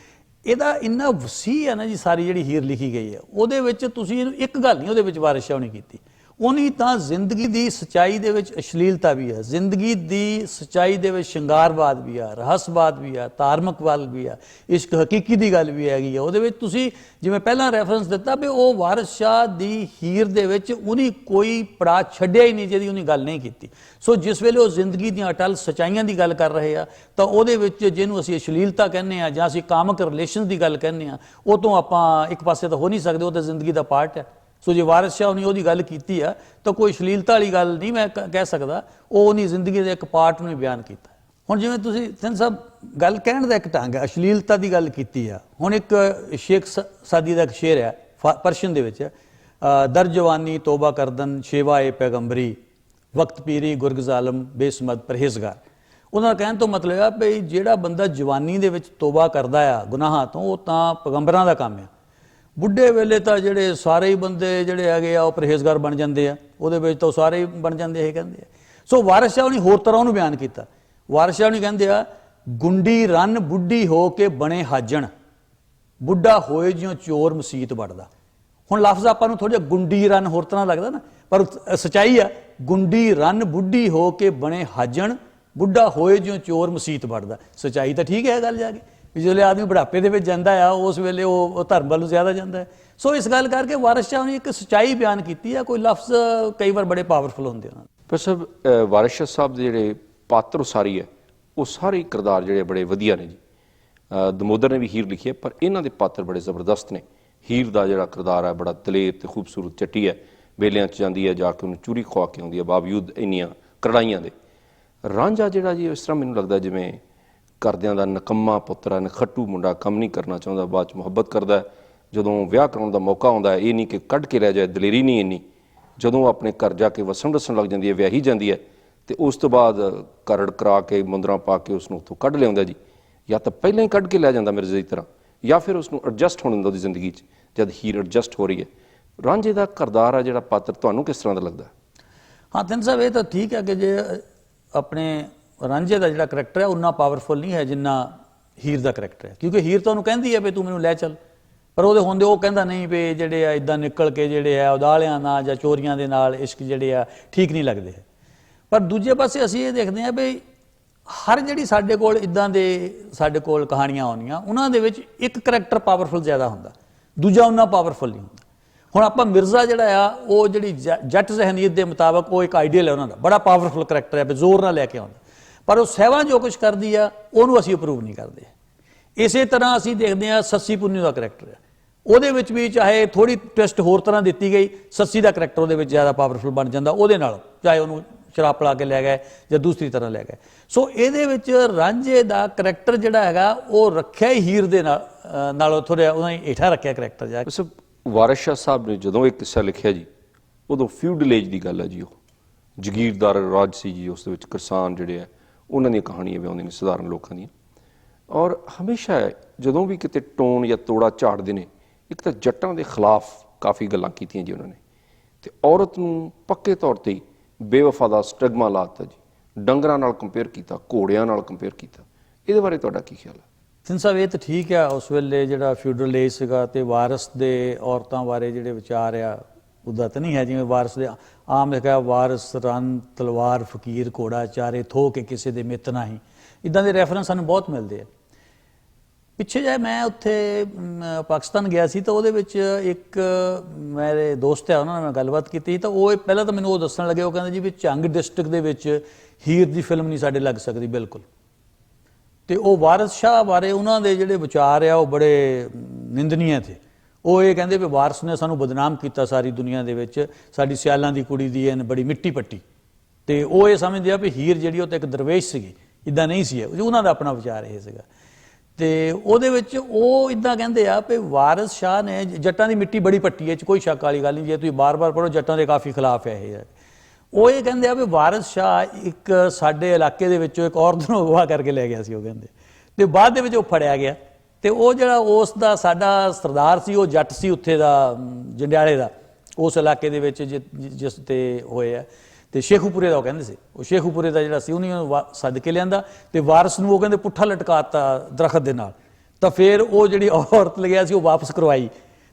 ਇਹਦਾ ਇੰਨਾ ਵਸੀ ਆ ਨਾ ਜੀ, ਸਾਰੀ ਜਿਹੜੀ ਹੀਰ ਲਿਖੀ ਗਈ ਹੈ ਉਹਦੇ ਵਿੱਚ ਤੁਸੀਂ ਇਹਨੂੰ ਇੱਕ ਗੱਲ ਨਹੀਂ, ਉਹਦੇ ਵਿੱਚ ਵਾਰਿਸ ਸ਼ਾਹ ਕੀਤੀ। ਉਹਨੀ ਤਾਂ ਜ਼ਿੰਦਗੀ ਦੀ ਸਚਾਈ ਦੇ ਵਿੱਚ ਅਸ਼ਲੀਲਤਾ ਵੀ ਹੈ। ਜ਼ਿੰਦਗੀ ਦੀ ਸਚਾਈ ਦੇ ਵਿੱਚ ਸ਼ਿੰਗਾਰਵਾਦ ਵੀ ਆ ਰਹੱਸਵਾਦ ਵੀ ਆ ਧਾਰਮਿਕਵਾਦ ਵੀ ਆ ਇਸ਼ਕ ਹਕੀਕੀ ਦੀ ਗੱਲ ਵੀ ਹੈਗੀ ਆ ਉਹਦੇ ਵਿੱਚ ਤੁਸੀਂ ਜਿਵੇਂ ਪਹਿਲਾਂ ਰੈਫਰੈਂਸ ਦਿੱਤਾ ਵੀ ਉਹ ਵਾਰਿਸ ਸ਼ਾਹ ਦੀ ਹੀਰ ਦੇ ਵਿੱਚ ਉਹਨੀ ਕੋਈ ਪੜਾ ਛੱਡਿਆ ਹੀ ਨਹੀਂ, ਜਿਹਦੀ ਉਹਨੇ ਗੱਲ ਨਹੀਂ ਕੀਤੀ। ਸੋ ਜਿਸ ਵੇਲੇ ਉਹ ਜ਼ਿੰਦਗੀ ਦੀਆਂ ਅਟਲ ਸਚਾਈਆਂ ਦੀ ਗੱਲ ਕਰ ਰਹੇ ਆ, ਤਾਂ ਉਹਦੇ ਵਿੱਚ ਜਿਹਨੂੰ ਅਸੀਂ ਅਸ਼ਲੀਲਤਾ ਕਹਿੰਦੇ ਆ ਜਾਂ ਅਸੀਂ ਕਾਮਕ ਰਿਲੇਸ਼ਨ ਦੀ ਗੱਲ ਕਹਿੰਦੇ ਆ, ਉਹ ਤੋਂ ਆਪਾਂ ਇੱਕ ਪਾਸੇ ਤਾਂ ਹੋ ਨਹੀਂ ਸਕਦੇ, ਉਹ ਤਾਂ ਜ਼ਿੰਦਗੀ ਦਾ ਪਾਰਟ ਹੈ। ਸੋ ਜੇ ਵਾਰਿਸ ਸ਼ਾਹ ਨੇ ਉਹਦੀ ਗੱਲ ਕੀਤੀ ਆ, ਤਾਂ ਕੋਈ ਅਸ਼ਲੀਲਤਾ ਵਾਲੀ ਗੱਲ ਨਹੀਂ ਮੈਂ ਕ- ਕਹਿ ਸਕਦਾ। ਉਹ ਉਹਨੀ ਜ਼ਿੰਦਗੀ ਦੇ ਇੱਕ ਪਾਰਟ ਨੂੰ ਹੀ ਬਿਆਨ ਕੀਤਾ। ਹੁਣ ਜਿਵੇਂ ਤੁਸੀਂ ਸਿੰਘ ਸਾਹਿਬ ਗੱਲ ਕਹਿਣ ਦਾ ਇੱਕ ਢੰਗ ਹੈ, ਅਸ਼ਲੀਲਤਾ ਦੀ ਗੱਲ ਕੀਤੀ ਆ। ਹੁਣ ਇੱਕ ਸ਼ੇਖ ਸ- ਸਾਦੀ ਦਾ ਇੱਕ ਸ਼ੇਰ ਹੈ, ਫਾ- ਪਰਸ਼ੀਅਨ ਦੇ ਵਿੱਚ। ਦਰ ਜਵਾਨੀ ਤੋਬਾ ਕਰਦਨ ਸ਼ੇਵਾ ਏ ਪੈਗੰਬਰੀ, ਵਕਤ ਪੀਰੀ ਗੁਰਗ ਜ਼ਾਲਮ ਬੇਸਮਦ ਪਰਹੇਜ਼ਗਾਰ। ਉਹਨਾਂ ਦਾ ਕਹਿਣ ਤੋਂ ਮਤਲਬ ਆ ਵੀ ਜਿਹੜਾ ਬੰਦਾ ਜਵਾਨੀ ਦੇ ਵਿੱਚ ਤੋਬਾ ਕਰਦਾ ਆ, ਗੁਨਾਹਾਂ ਤੋਂ, ਉਹ ਤਾਂ ਪੈਗੰਬਰਾਂ ਦਾ ਕੰਮ ਆ। ਬੁੱਢੇ ਵੇਲੇ ਤਾਂ ਜਿਹੜੇ ਸਾਰੇ ਹੀ ਬੰਦੇ ਜਿਹੜੇ ਹੈਗੇ ਆ, ਉਹ ਪਰਹੇਜ਼ਗਾਰ ਬਣ ਜਾਂਦੇ ਆ। ਉਹਦੇ ਵਿੱਚ ਤਾਂ ਉਹ ਸਾਰੇ ਹੀ ਬਣ ਜਾਂਦੇ ਇਹ ਕਹਿੰਦੇ ਆ। ਸੋ ਵਾਰਿਸ ਸ਼ਾਹ ਨੇ ਹੋਰ ਤਰ੍ਹਾਂ ਉਹਨੂੰ ਬਿਆਨ ਕੀਤਾ। ਵਾਰਿਸ ਸ਼ਾਹ ਨੇ ਕਹਿੰਦੇ ਆ, ਗੁੰਡੀ ਰਨ ਬੁੱਢੀ ਹੋ ਕੇ ਬਣੇ ਹਾਜਣ। ਬੁੱਢਾ ਹੋਏ ਜਿਉਂ ਚੋਰ ਮਸੀਤ ਵੜਦਾ। ਹੁਣ ਲਫ਼ਜ਼ ਆਪਾਂ ਨੂੰ ਥੋੜਾ ਗੁੰਡੀ ਰਨ ਹੋਰ ਤਰ੍ਹਾਂ ਲੱਗਦਾ ਨਾ, ਪਰ ਸਚਾਈ ਆ, ਗੁੰਡੀ ਰਨ ਬੁੱਢੀ ਹੋ ਕੇ ਬਣੇ ਹਾਜਣ। ਬੁੱਢਾ ਹੋਏ ਜਿਉਂ ਚੋਰ ਮਸੀਤ ਵੜਦਾ। ਸਚਾਈ ਤਾਂ ਠੀਕ ਹੈ ਇਹ ਗੱਲ ਜਾ ਕੇ। ਵੀ ਜਦੋਂ ਆਦਮੀ ਬੁਢਾਪੇ ਦੇ ਵਿੱਚ ਜਾਂਦਾ ਆ, ਉਸ ਵੇਲੇ ਉਹ ਧਰਮ ਵੱਲ ਨੂੰ ਜ਼ਿਆਦਾ ਜਾਂਦਾ ਸੋ ਇਸ ਗੱਲ ਕਰਕੇ ਵਾਰਿਸ ਸ਼ਾਹ ਨੇ ਇੱਕ ਸਚਾਈ ਬਿਆਨ ਕੀਤੀ ਆ, ਕੋਈ ਲਫ਼ਜ਼ ਕਈ ਵਾਰ ਬੜੇ ਪਾਵਰਫੁਲ ਹੁੰਦੇ ਹਨ ਦੇ। ਪਰ ਸਭ ਵਾਰਿਸ ਸ਼ਾਹ ਸਾਹਿਬ ਦੇ ਜਿਹੜੇ ਪਾਤਰ ਉਸਾਰੀ ਹੈ ਉਹ ਸਾਰੇ ਕਿਰਦਾਰ ਜਿਹੜੇ ਬੜੇ ਵਧੀਆ ਨੇ ਜੀ। ਦਮੋਦਰ ਨੇ ਵੀ ਹੀਰ ਲਿਖੀ ਹੈ ਪਰ ਇਹਨਾਂ ਦੇ ਪਾਤਰ ਬੜੇ ਜ਼ਬਰਦਸਤ ਨੇ। ਹੀਰ ਦਾ ਜਿਹੜਾ ਕਿਰਦਾਰ ਹੈ ਬੜਾ ਦਲੇਰ ਤੇ ਖੂਬਸੂਰਤ ਚੱਟੀ ਹੈ ਵੇਲਿਆਂ 'ਚ ਜਾਂਦੀ ਹੈ ਜਾ ਕੇ ਉਹਨੂੰ ਚੂਰੀ ਖਵਾ ਕੇ ਆਉਂਦੀ ਹੈ ਬਾਵਜੂਦ ਇੰਨੀਆਂ ਕਰੜਾਈਆਂ ਦੇ। ਰਾਂਝਾ ਜਿਹੜਾ ਜੀ, ਇਸ ਤਰ੍ਹਾਂ ਮੈਨੂੰ ਲੱਗਦਾ ਜਿਵੇਂ ਕਰਦਿਆਂ ਦਾ ਨਕੰਮਾ ਪੁੱਤਰ ਹੈ, ਨਖੱਟੂ ਮੁੰਡਾ ਕੰਮ ਨਹੀਂ ਕਰਨਾ ਚਾਹੁੰਦਾ, ਬਾਅਦ ਚ ਮੁਹੱਬਤ ਕਰਦਾ ਹੈ। ਜਦੋਂ ਵਿਆਹ ਕਰਾਉਣ ਦਾ ਮੌਕਾ ਆਉਂਦਾ ਇਹ ਨਹੀਂ ਕਿ ਕੱਢ ਕੇ ਲੈ ਜਾਏ, ਦਲੇਰੀ ਨਹੀਂ ਇੰਨੀ। ਜਦੋਂ ਆਪਣੇ ਘਰ ਜਾ ਕੇ ਵਸਣ ਵਸਣ ਲੱਗ ਜਾਂਦੀ ਹੈ, ਵਿਆਹੀ ਜਾਂਦੀ ਹੈ, ਤੇ ਉਸ ਤੋਂ ਬਾਅਦ ਕਰੜ ਕਰਾ ਕੇ, ਮੁੰਦਰਾਂ ਪਾ ਕੇ ਉਸ ਨੂੰ ਉੱਥੋਂ ਕੱਢ ਲਿਆਉਂਦਾ ਜੀ। ਜਾਂ ਤਾਂ ਪਹਿਲਾਂ ਹੀ ਕੱਢ ਕੇ ਲੈ ਜਾਂਦਾ ਮਿਰਜ਼ੇ ਦੀ ਤਰ੍ਹਾਂ, ਜਾਂ ਫਿਰ ਉਸ ਨੂੰ ਐਡਜਸਟ ਹੋਣ ਦਿੰਦਾ ਉਹਦੀ ਜ਼ਿੰਦਗੀ 'ਚ, ਜਦ ਹੀਰ ਐਡਜਸਟ ਹੋ ਰਹੀ ਹੈ। ਰਾਂਝੇ ਦਾ ਕਰਦਾਰ ਆ ਜਿਹੜਾ ਪਾਤਰ, ਤੁਹਾਨੂੰ ਕਿਸ ਤਰ੍ਹਾਂ ਦਾ ਲੱਗਦਾ? ਹਾਂ, ਤਿੰਨ ਸਾਹਿਬ, ਇਹ ਤਾਂ ਠੀਕ ਹੈ ਕਿ ਜੇ ਆਪਣੇ ਰਾਂਝੇ ਦਾ ਜਿਹੜਾ ਕਰੈਕਟਰ ਹੈ ਉਨਾ ਪਾਵਰਫੁਲ ਨਹੀਂ ਹੈ ਜਿੰਨਾ ਹੀਰ ਦਾ ਕਰੈਕਟਰ ਹੈ। ਕਿਉਂਕਿ ਹੀਰ ਤਾਂ ਉਹਨੂੰ ਕਹਿੰਦੀ ਹੈ ਵੀ ਤੂੰ ਮੈਨੂੰ ਲੈ ਚੱਲ। ਪਰ ਉਹਦੇ ਹੁੰਦੇ ਉਹ ਕਹਿੰਦਾ ਨਹੀਂ ਵੀ ਜਿਹੜੇ ਆ ਇਦਾਂ ਨਿਕਲ ਕੇ ਜਿਹੜੇ ਆ ਉਦਾਲਿਆਂ ਨਾਲ ਜਾਂ ਚੋਰੀਆਂ ਦੇ ਨਾਲ ਇਸ਼ਕ ਜਿਹੜੇ ਆ ਠੀਕ ਨਹੀਂ ਲੱਗਦੇ। ਪਰ ਦੂਜੇ ਪਾਸੇ ਅਸੀਂ ਇਹ ਦੇਖਦੇ ਹਾਂ ਵੀ ਹਰ ਜਿਹੜੀ ਸਾਡੇ ਕੋਲ ਇਦਾਂ ਦੇ ਸਾਡੇ ਕੋਲ ਕਹਾਣੀਆਂ ਆਉਂਦੀਆਂ, ਉਹਨਾਂ ਦੇ ਵਿੱਚ ਇੱਕ ਕਰੈਕਟਰ ਪਾਵਰਫੁਲ ਜ਼ਿਆਦਾ ਹੁੰਦਾ। ਦੂਜਾ ਉਹਨਾਂ ਪਾਵਰਫੁਲ ਨਹੀਂ ਹੁੰਦਾ। ਹੁਣ ਆਪਾਂ ਮਿਰਜ਼ਾ ਜਿਹੜਾ ਆ, ਉਹ ਜਿਹੜੀ ਜ- ਜੱਟ ਜ਼ਹਿਨੀਅਤ ਦੇ ਮੁਤਾਬਕ ਉਹ ਇੱਕ ਆਈਡੀਅਲ ਹੈ ਉਹਨਾਂ ਦਾ। ਬੜਾ ਪਾਵਰਫੁਲ ਕਰੈਕਟਰ ਹੈ ਵੀ ਨਾਲ ਲੈ ਕੇ ਆਉਂਦਾ। ਪਰ ਉਹ ਸਹਿਵਾ ਜੋ ਕੁਝ ਕਰਦੀ ਆ, ਉਹਨੂੰ ਅਸੀਂ ਅਪਰੂਵ ਨਹੀਂ ਕਰਦੇ। ਇਸੇ ਤਰ੍ਹਾਂ ਅਸੀਂ ਦੇਖਦੇ ਆ ਸੱਸੀ ਪੁੰਨੂ ਦਾ ਕਰੈਕਟਰ ਹੈ ਉਹਦੇ ਵਿੱਚ ਵੀ ਚਾਹੇ ਥੋੜੀ ਟਵਿਸਟ ਹੋਰ ਤਰ੍ਹਾਂ ਦਿੱਤੀ ਗਈ, ਸੱਸੀ ਦਾ ਕਰੈਕਟਰ ਉਹਦੇ ਵਿੱਚ ਜ਼ਿਆਦਾ ਪਾਵਰਫੁਲ ਬਣ ਜਾਂਦਾ, ਉਹਦੇ ਨਾਲ। ਚਾਹੇ ਉਹਨੂੰ ਸ਼ਰਾਬ ਪਿਲਾ ਕੇ ਲੈ ਗਏ ਜਾਂ ਦੂਸਰੀ ਤਰ੍ਹਾਂ ਲੈ ਗਏ। ਸੋ ਇਹਦੇ ਵਿੱਚ ਰਾਂਝੇ ਦਾ ਕਰੈਕਟਰ ਜਿਹੜਾ ਹੈਗਾ, ਉਹ ਰੱਖਿਆ ਹੀ ਹੀਰ ਦੇ ਨਾਲ, ਅਹ, ਨਾਲੋਂ ਥੋੜਾ ਉਹਨਾਂ ਹੀ ਹੇਠਾਂ ਰੱਖਿਆ ਕਰੈਕਟਰ ਜਾ ਕੇ। ਉਸ ਵਾਰਿਸ ਸਾਹਿਬ ਨੇ ਜਦੋਂ ਇਹ ਕਿੱਸਾ ਲਿਖਿਆ ਜੀ, ਉਦੋਂ ਫਿਊਡਲੇਜ ਦੀ ਗੱਲ ਹੈ ਜੀ ਉਹ। ਜ਼ਗੀਰਦਾਰ ਰਾਜ ਸੀ ਜੀ, ਉਸ ਦੇ ਵਿੱਚ ਕਿਸਾਨ ਜਿਹੜੇ ਆ ਉਹਨਾਂ ਦੀਆਂ ਕਹਾਣੀਆਂ ਵੀ ਆਉਂਦੀਆਂ ਨੇ, ਸਧਾਰਨ ਲੋਕਾਂ ਦੀਆਂ। ਔਰ ਹਮੇਸ਼ਾ ਜਦੋਂ ਵੀ ਕਿਤੇ ਟੋਨ ਜਾਂ ਤੋੜਾ ਝਾੜਦੇ ਨੇ, ਇੱਕ ਤਾਂ ਜੱਟਾਂ ਦੇ ਖਿਲਾਫ ਕਾਫੀ ਗੱਲਾਂ ਕੀਤੀਆਂ ਜੀ ਉਹਨਾਂ ਨੇ। ਤੇ ਔਰਤ ਨੂੰ ਪੱਕੇ ਤੌਰ ਤੇ ਬੇਵਫਾ ਦਾ ਸਟਿਗਮਾ ਲਾਤਾ ਜੀ। ਡੰਗਰਾਂ ਨਾਲ ਕੰਪੇਅਰ ਕੀਤਾ, ਘੋੜਿਆਂ ਨਾਲ ਕੰਪੇਅਰ ਕੀਤਾ। ਇਹਦੇ ਬਾਰੇ ਤੁਹਾਡਾ ਕੀ ਖਿਆਲ ਹੈ? ਸਿੰਘ ਸਾਹਿਬ, ਇਹ ਤਾਂ ਠੀਕ ਆ, ਉਸ ਵੇਲੇ ਜਿਹੜਾ ਫਿਊਡਲ ਏਜ ਸੀਗਾ ਤੇ ਵਾਰਸ ਦੇ ਔਰਤਾਂ ਬਾਰੇ ਜਿਹੜੇ ਵਿਚਾਰ ਆ ਉਹਦਾ ਤਾਂ ਨਹੀਂ ਹੈ ਜਿਵੇਂ ਵਾਰਸ ਦੇ ਆਮ ਲਿਖਿਆ ਵਾਰਸ, ਰਨ, ਤਲਵਾਰ, ਫਕੀਰ ਘੋੜਾ ਚਾਰੇ ਥੋ ਕੇ ਕਿਸੇ ਦੇ ਮਿੱਤ ਨਹੀਂ। ਇਦਾਂ ਦੇ ਰੈਫਰੈਂਸ ਸਾਨੂੰ ਬਹੁਤ ਮਿਲਦੇ ਆ। ਪਿੱਛੇ ਜੇ ਮੈਂ ਉੱਥੇ ਪਾਕਿਸਤਾਨ ਗਿਆ ਸੀ ਤਾਂ ਉਹਦੇ ਵਿੱਚ ਇੱਕ ਮੇਰੇ ਦੋਸਤ ਹੈ ਉਹਨਾਂ ਨਾਲ ਮੈਂ ਗੱਲਬਾਤ ਕੀਤੀ ਤਾਂ ਉਹ ਪਹਿਲਾਂ ਤਾਂ ਮੈਨੂੰ ਉਹ ਦੱਸਣ ਲੱਗੇ, ਉਹ ਕਹਿੰਦੇ ਜੀ ਵੀ ਚੰਗ ਡਿਸਟ੍ਰਿਕਟ ਦੇ ਵਿੱਚ ਹੀਰ ਦੀ ਫਿਲਮ ਨਹੀਂ ਸਾਡੇ ਲੱਗ ਸਕਦੀ, ਬਿਲਕੁਲ। ਤੇ ਉਹ ਵਾਰਿਸ ਸ਼ਾਹ ਬਾਰੇ ਉਹਨਾਂ ਦੇ ਜਿਹੜੇ ਵਿਚਾਰ ਆ, ਉਹ ਬੜੇ ਨਿੰਦਨੀय ਥੇ। ਉਹ ਇਹ ਕਹਿੰਦੇ ਵੀ ਵਾਰਸ ਨੇ ਸਾਨੂੰ ਬਦਨਾਮ ਕੀਤਾ ਸਾਰੀ ਦੁਨੀਆ ਦੇ ਵਿੱਚ। ਸਾਡੀ ਸਿਆਲਾਂ ਦੀ ਕੁੜੀ ਦੀ ਇਹਨ ਬੜੀ ਮਿੱਟੀ ਪੱਟੀ। ਤੇ ਉਹ ਇਹ ਸਮਝਦੇ ਆ ਵੀ ਹੀਰ ਜਿਹੜੀ ਉਹ ਤਾਂ ਇੱਕ ਦਰਵੇਸ਼ ਸੀਗੀ ਇਦਾਂ ਨਹੀਂ ਸੀ ਉਹਨਾਂ ਦਾ ਆਪਣਾ ਵਿਚਾਰ ਇਹ ਸੀਗਾ। ਤੇ ਉਹਦੇ ਵਿੱਚ ਉਹ ਇਦਾਂ ਕਹਿੰਦੇ ਆ ਵੀ ਵਾਰਿਸ ਸ਼ਾਹ ਨੇ ਜੱਟਾਂ ਦੀ ਮਿੱਟੀ ਬੜੀ ਪੱਟੀ ਹੈ ਚ ਕੋਈ ਸ਼ੱਕ ਵਾਲੀ ਗੱਲ ਨਹੀਂ, ਜੇ ਤੁਸੀਂ ਬਾਰ-ਬਾਰ ਪੜੋ ਜੱਟਾਂ ਦੇ ਕਾਫੀ ਖਿਲਾਫ ਹੈ ਇਹ। ਉਹ ਇਹ ਕਹਿੰਦੇ ਆ ਵੀ ਵਾਰਿਸ ਸ਼ਾਹ ਇੱਕ ਸਾਡੇ ਇਲਾਕੇ ਦੇ ਵਿੱਚੋਂ ਇੱਕ ਔਰਤ ਨੂੰ ਅਗਵਾ ਕਰਕੇ ਲੈ ਗਿਆ ਸੀ, ਉਹ ਕਹਿੰਦੇ। ਤੇ ਬਾਅਦ ਦੇ ਵਿੱਚ ਉਹ ਫੜਿਆ ਗਿਆ। ਤੇ ਉਹ ਜਿਹੜਾ ਉਸ ਦਾ ਸਾਡਾ ਸਰਦਾਰ ਸੀ, ਉਹ ਜੱਟ ਸੀ ਉੱਥੇ ਦਾ ਜੰਡਿਆਲੇ ਦਾ। ਉਸ ਇਲਾਕੇ ਦੇ ਵਿੱਚ ਜਿਸ ਤੇ ਹੋਏ ਆ। ਤੇ ਸ਼ੇਖੂਪੁਰੇ ਦਾ ਉਹ ਕਹਿੰਦੇ ਸੀ। ਉਹ ਸ਼ੇਖੂਪੁਰੇ ਦਾ ਜਿਹੜਾ ਸੀ, ਉਹਨੇ ਉਹਨੂੰ ਵਾ- ਸੱਦ ਕੇ ਲਿਆਂਦਾ ਤੇ ਵਾਰਸ ਨੂੰ ਉਹ ਕਹਿੰਦੇ ਪੁੱਠਾ ਲਟਕਾਤਾ ਦਰਖਤ ਦੇ ਨਾਲ। ਤਾਂ ਫਿਰ ਉਹ ਜਿਹੜੀ ਔਰਤ ਲਗਿਆ ਸੀ, ਉਹ ਵਾਪਸ ਕਰਵਾਈ।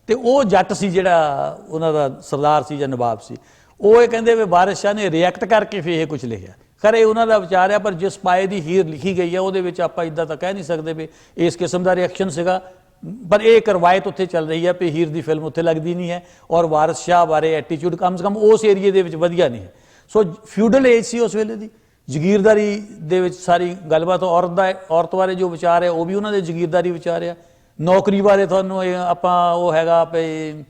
ਤੇ ਉਹ ਜੱਟ ਸੀ ਜਿਹੜਾ ਉਹਨਾਂ ਦਾ ਸਰਦਾਰ ਸੀ ਜਾਂ ਨਵਾਬ ਸੀ। ਉਹ ਇਹ ਕਹਿੰਦੇ ਵੀ ਵਾਰਿਸ ਸ਼ਾਹ ਨੇ ਰਿਐਕਟ ਕਰਕੇ ਫਿਰ ਇਹ ਕੁਝ ਲਿਖਿਆ। ਖਰੇ ਉਹਨਾਂ ਦਾ ਵਿਚਾਰ ਹੈ ਪਰ ਜਿਸ ਪਾਏ ਦੀ ਹੀਰ ਲਿਖੀ ਗਈ ਹੈ ਉਹਦੇ ਵਿੱਚ ਆਪਾਂ ਇਦਾਂ ਤਾਂ ਕਹਿ ਨਹੀਂ ਸਕਦੇ ਵੀ ਇਸ ਕਿਸਮ ਦਾ ਰਿਐਕਸ਼ਨ ਸੀਗਾ। ਪਰ ਇਹ ਇੱਕ ਰਵਾਇਤ ਉੱਥੇ ਚੱਲ ਰਹੀ ਹੈ ਵੀ ਹੀਰ ਦੀ ਫਿਲਮ ਉੱਥੇ ਲੱਗਦੀ ਨਹੀਂ ਹੈ ਔਰ ਵਾਰਿਸ ਸ਼ਾਹ ਬਾਰੇ ਐਟੀਟਿਊਡ ਕਮ ਸੇ ਕਮ ਉਸ ਏਰੀਏ ਦੇ ਵਿੱਚ ਵਧੀਆ ਨਹੀਂ ਹੈ। ਸੋ ਫਿਊਡਲ ਏਜ ਸੀ ਉਸ ਵੇਲੇ ਦੀ। ਜ਼ਗੀਰਦਾਰੀ ਦੇ ਵਿੱਚ ਸਾਰੀ ਗੱਲਬਾਤ ਔਰਤ ਦਾ, ਔਰਤ ਬਾਰੇ ਜੋ ਵਿਚਾਰ ਹੈ, ਉਹ ਵੀ ਉਹਨਾਂ ਦੇ ਜ਼ਗੀਰਦਾਰੀ ਵਿਚਾਰ ਆ। ਨੌਕਰੀ ਬਾਰੇ ਤੁਹਾਨੂੰ ਆਪਾਂ ਉਹ ਹੈਗਾ ਵੀ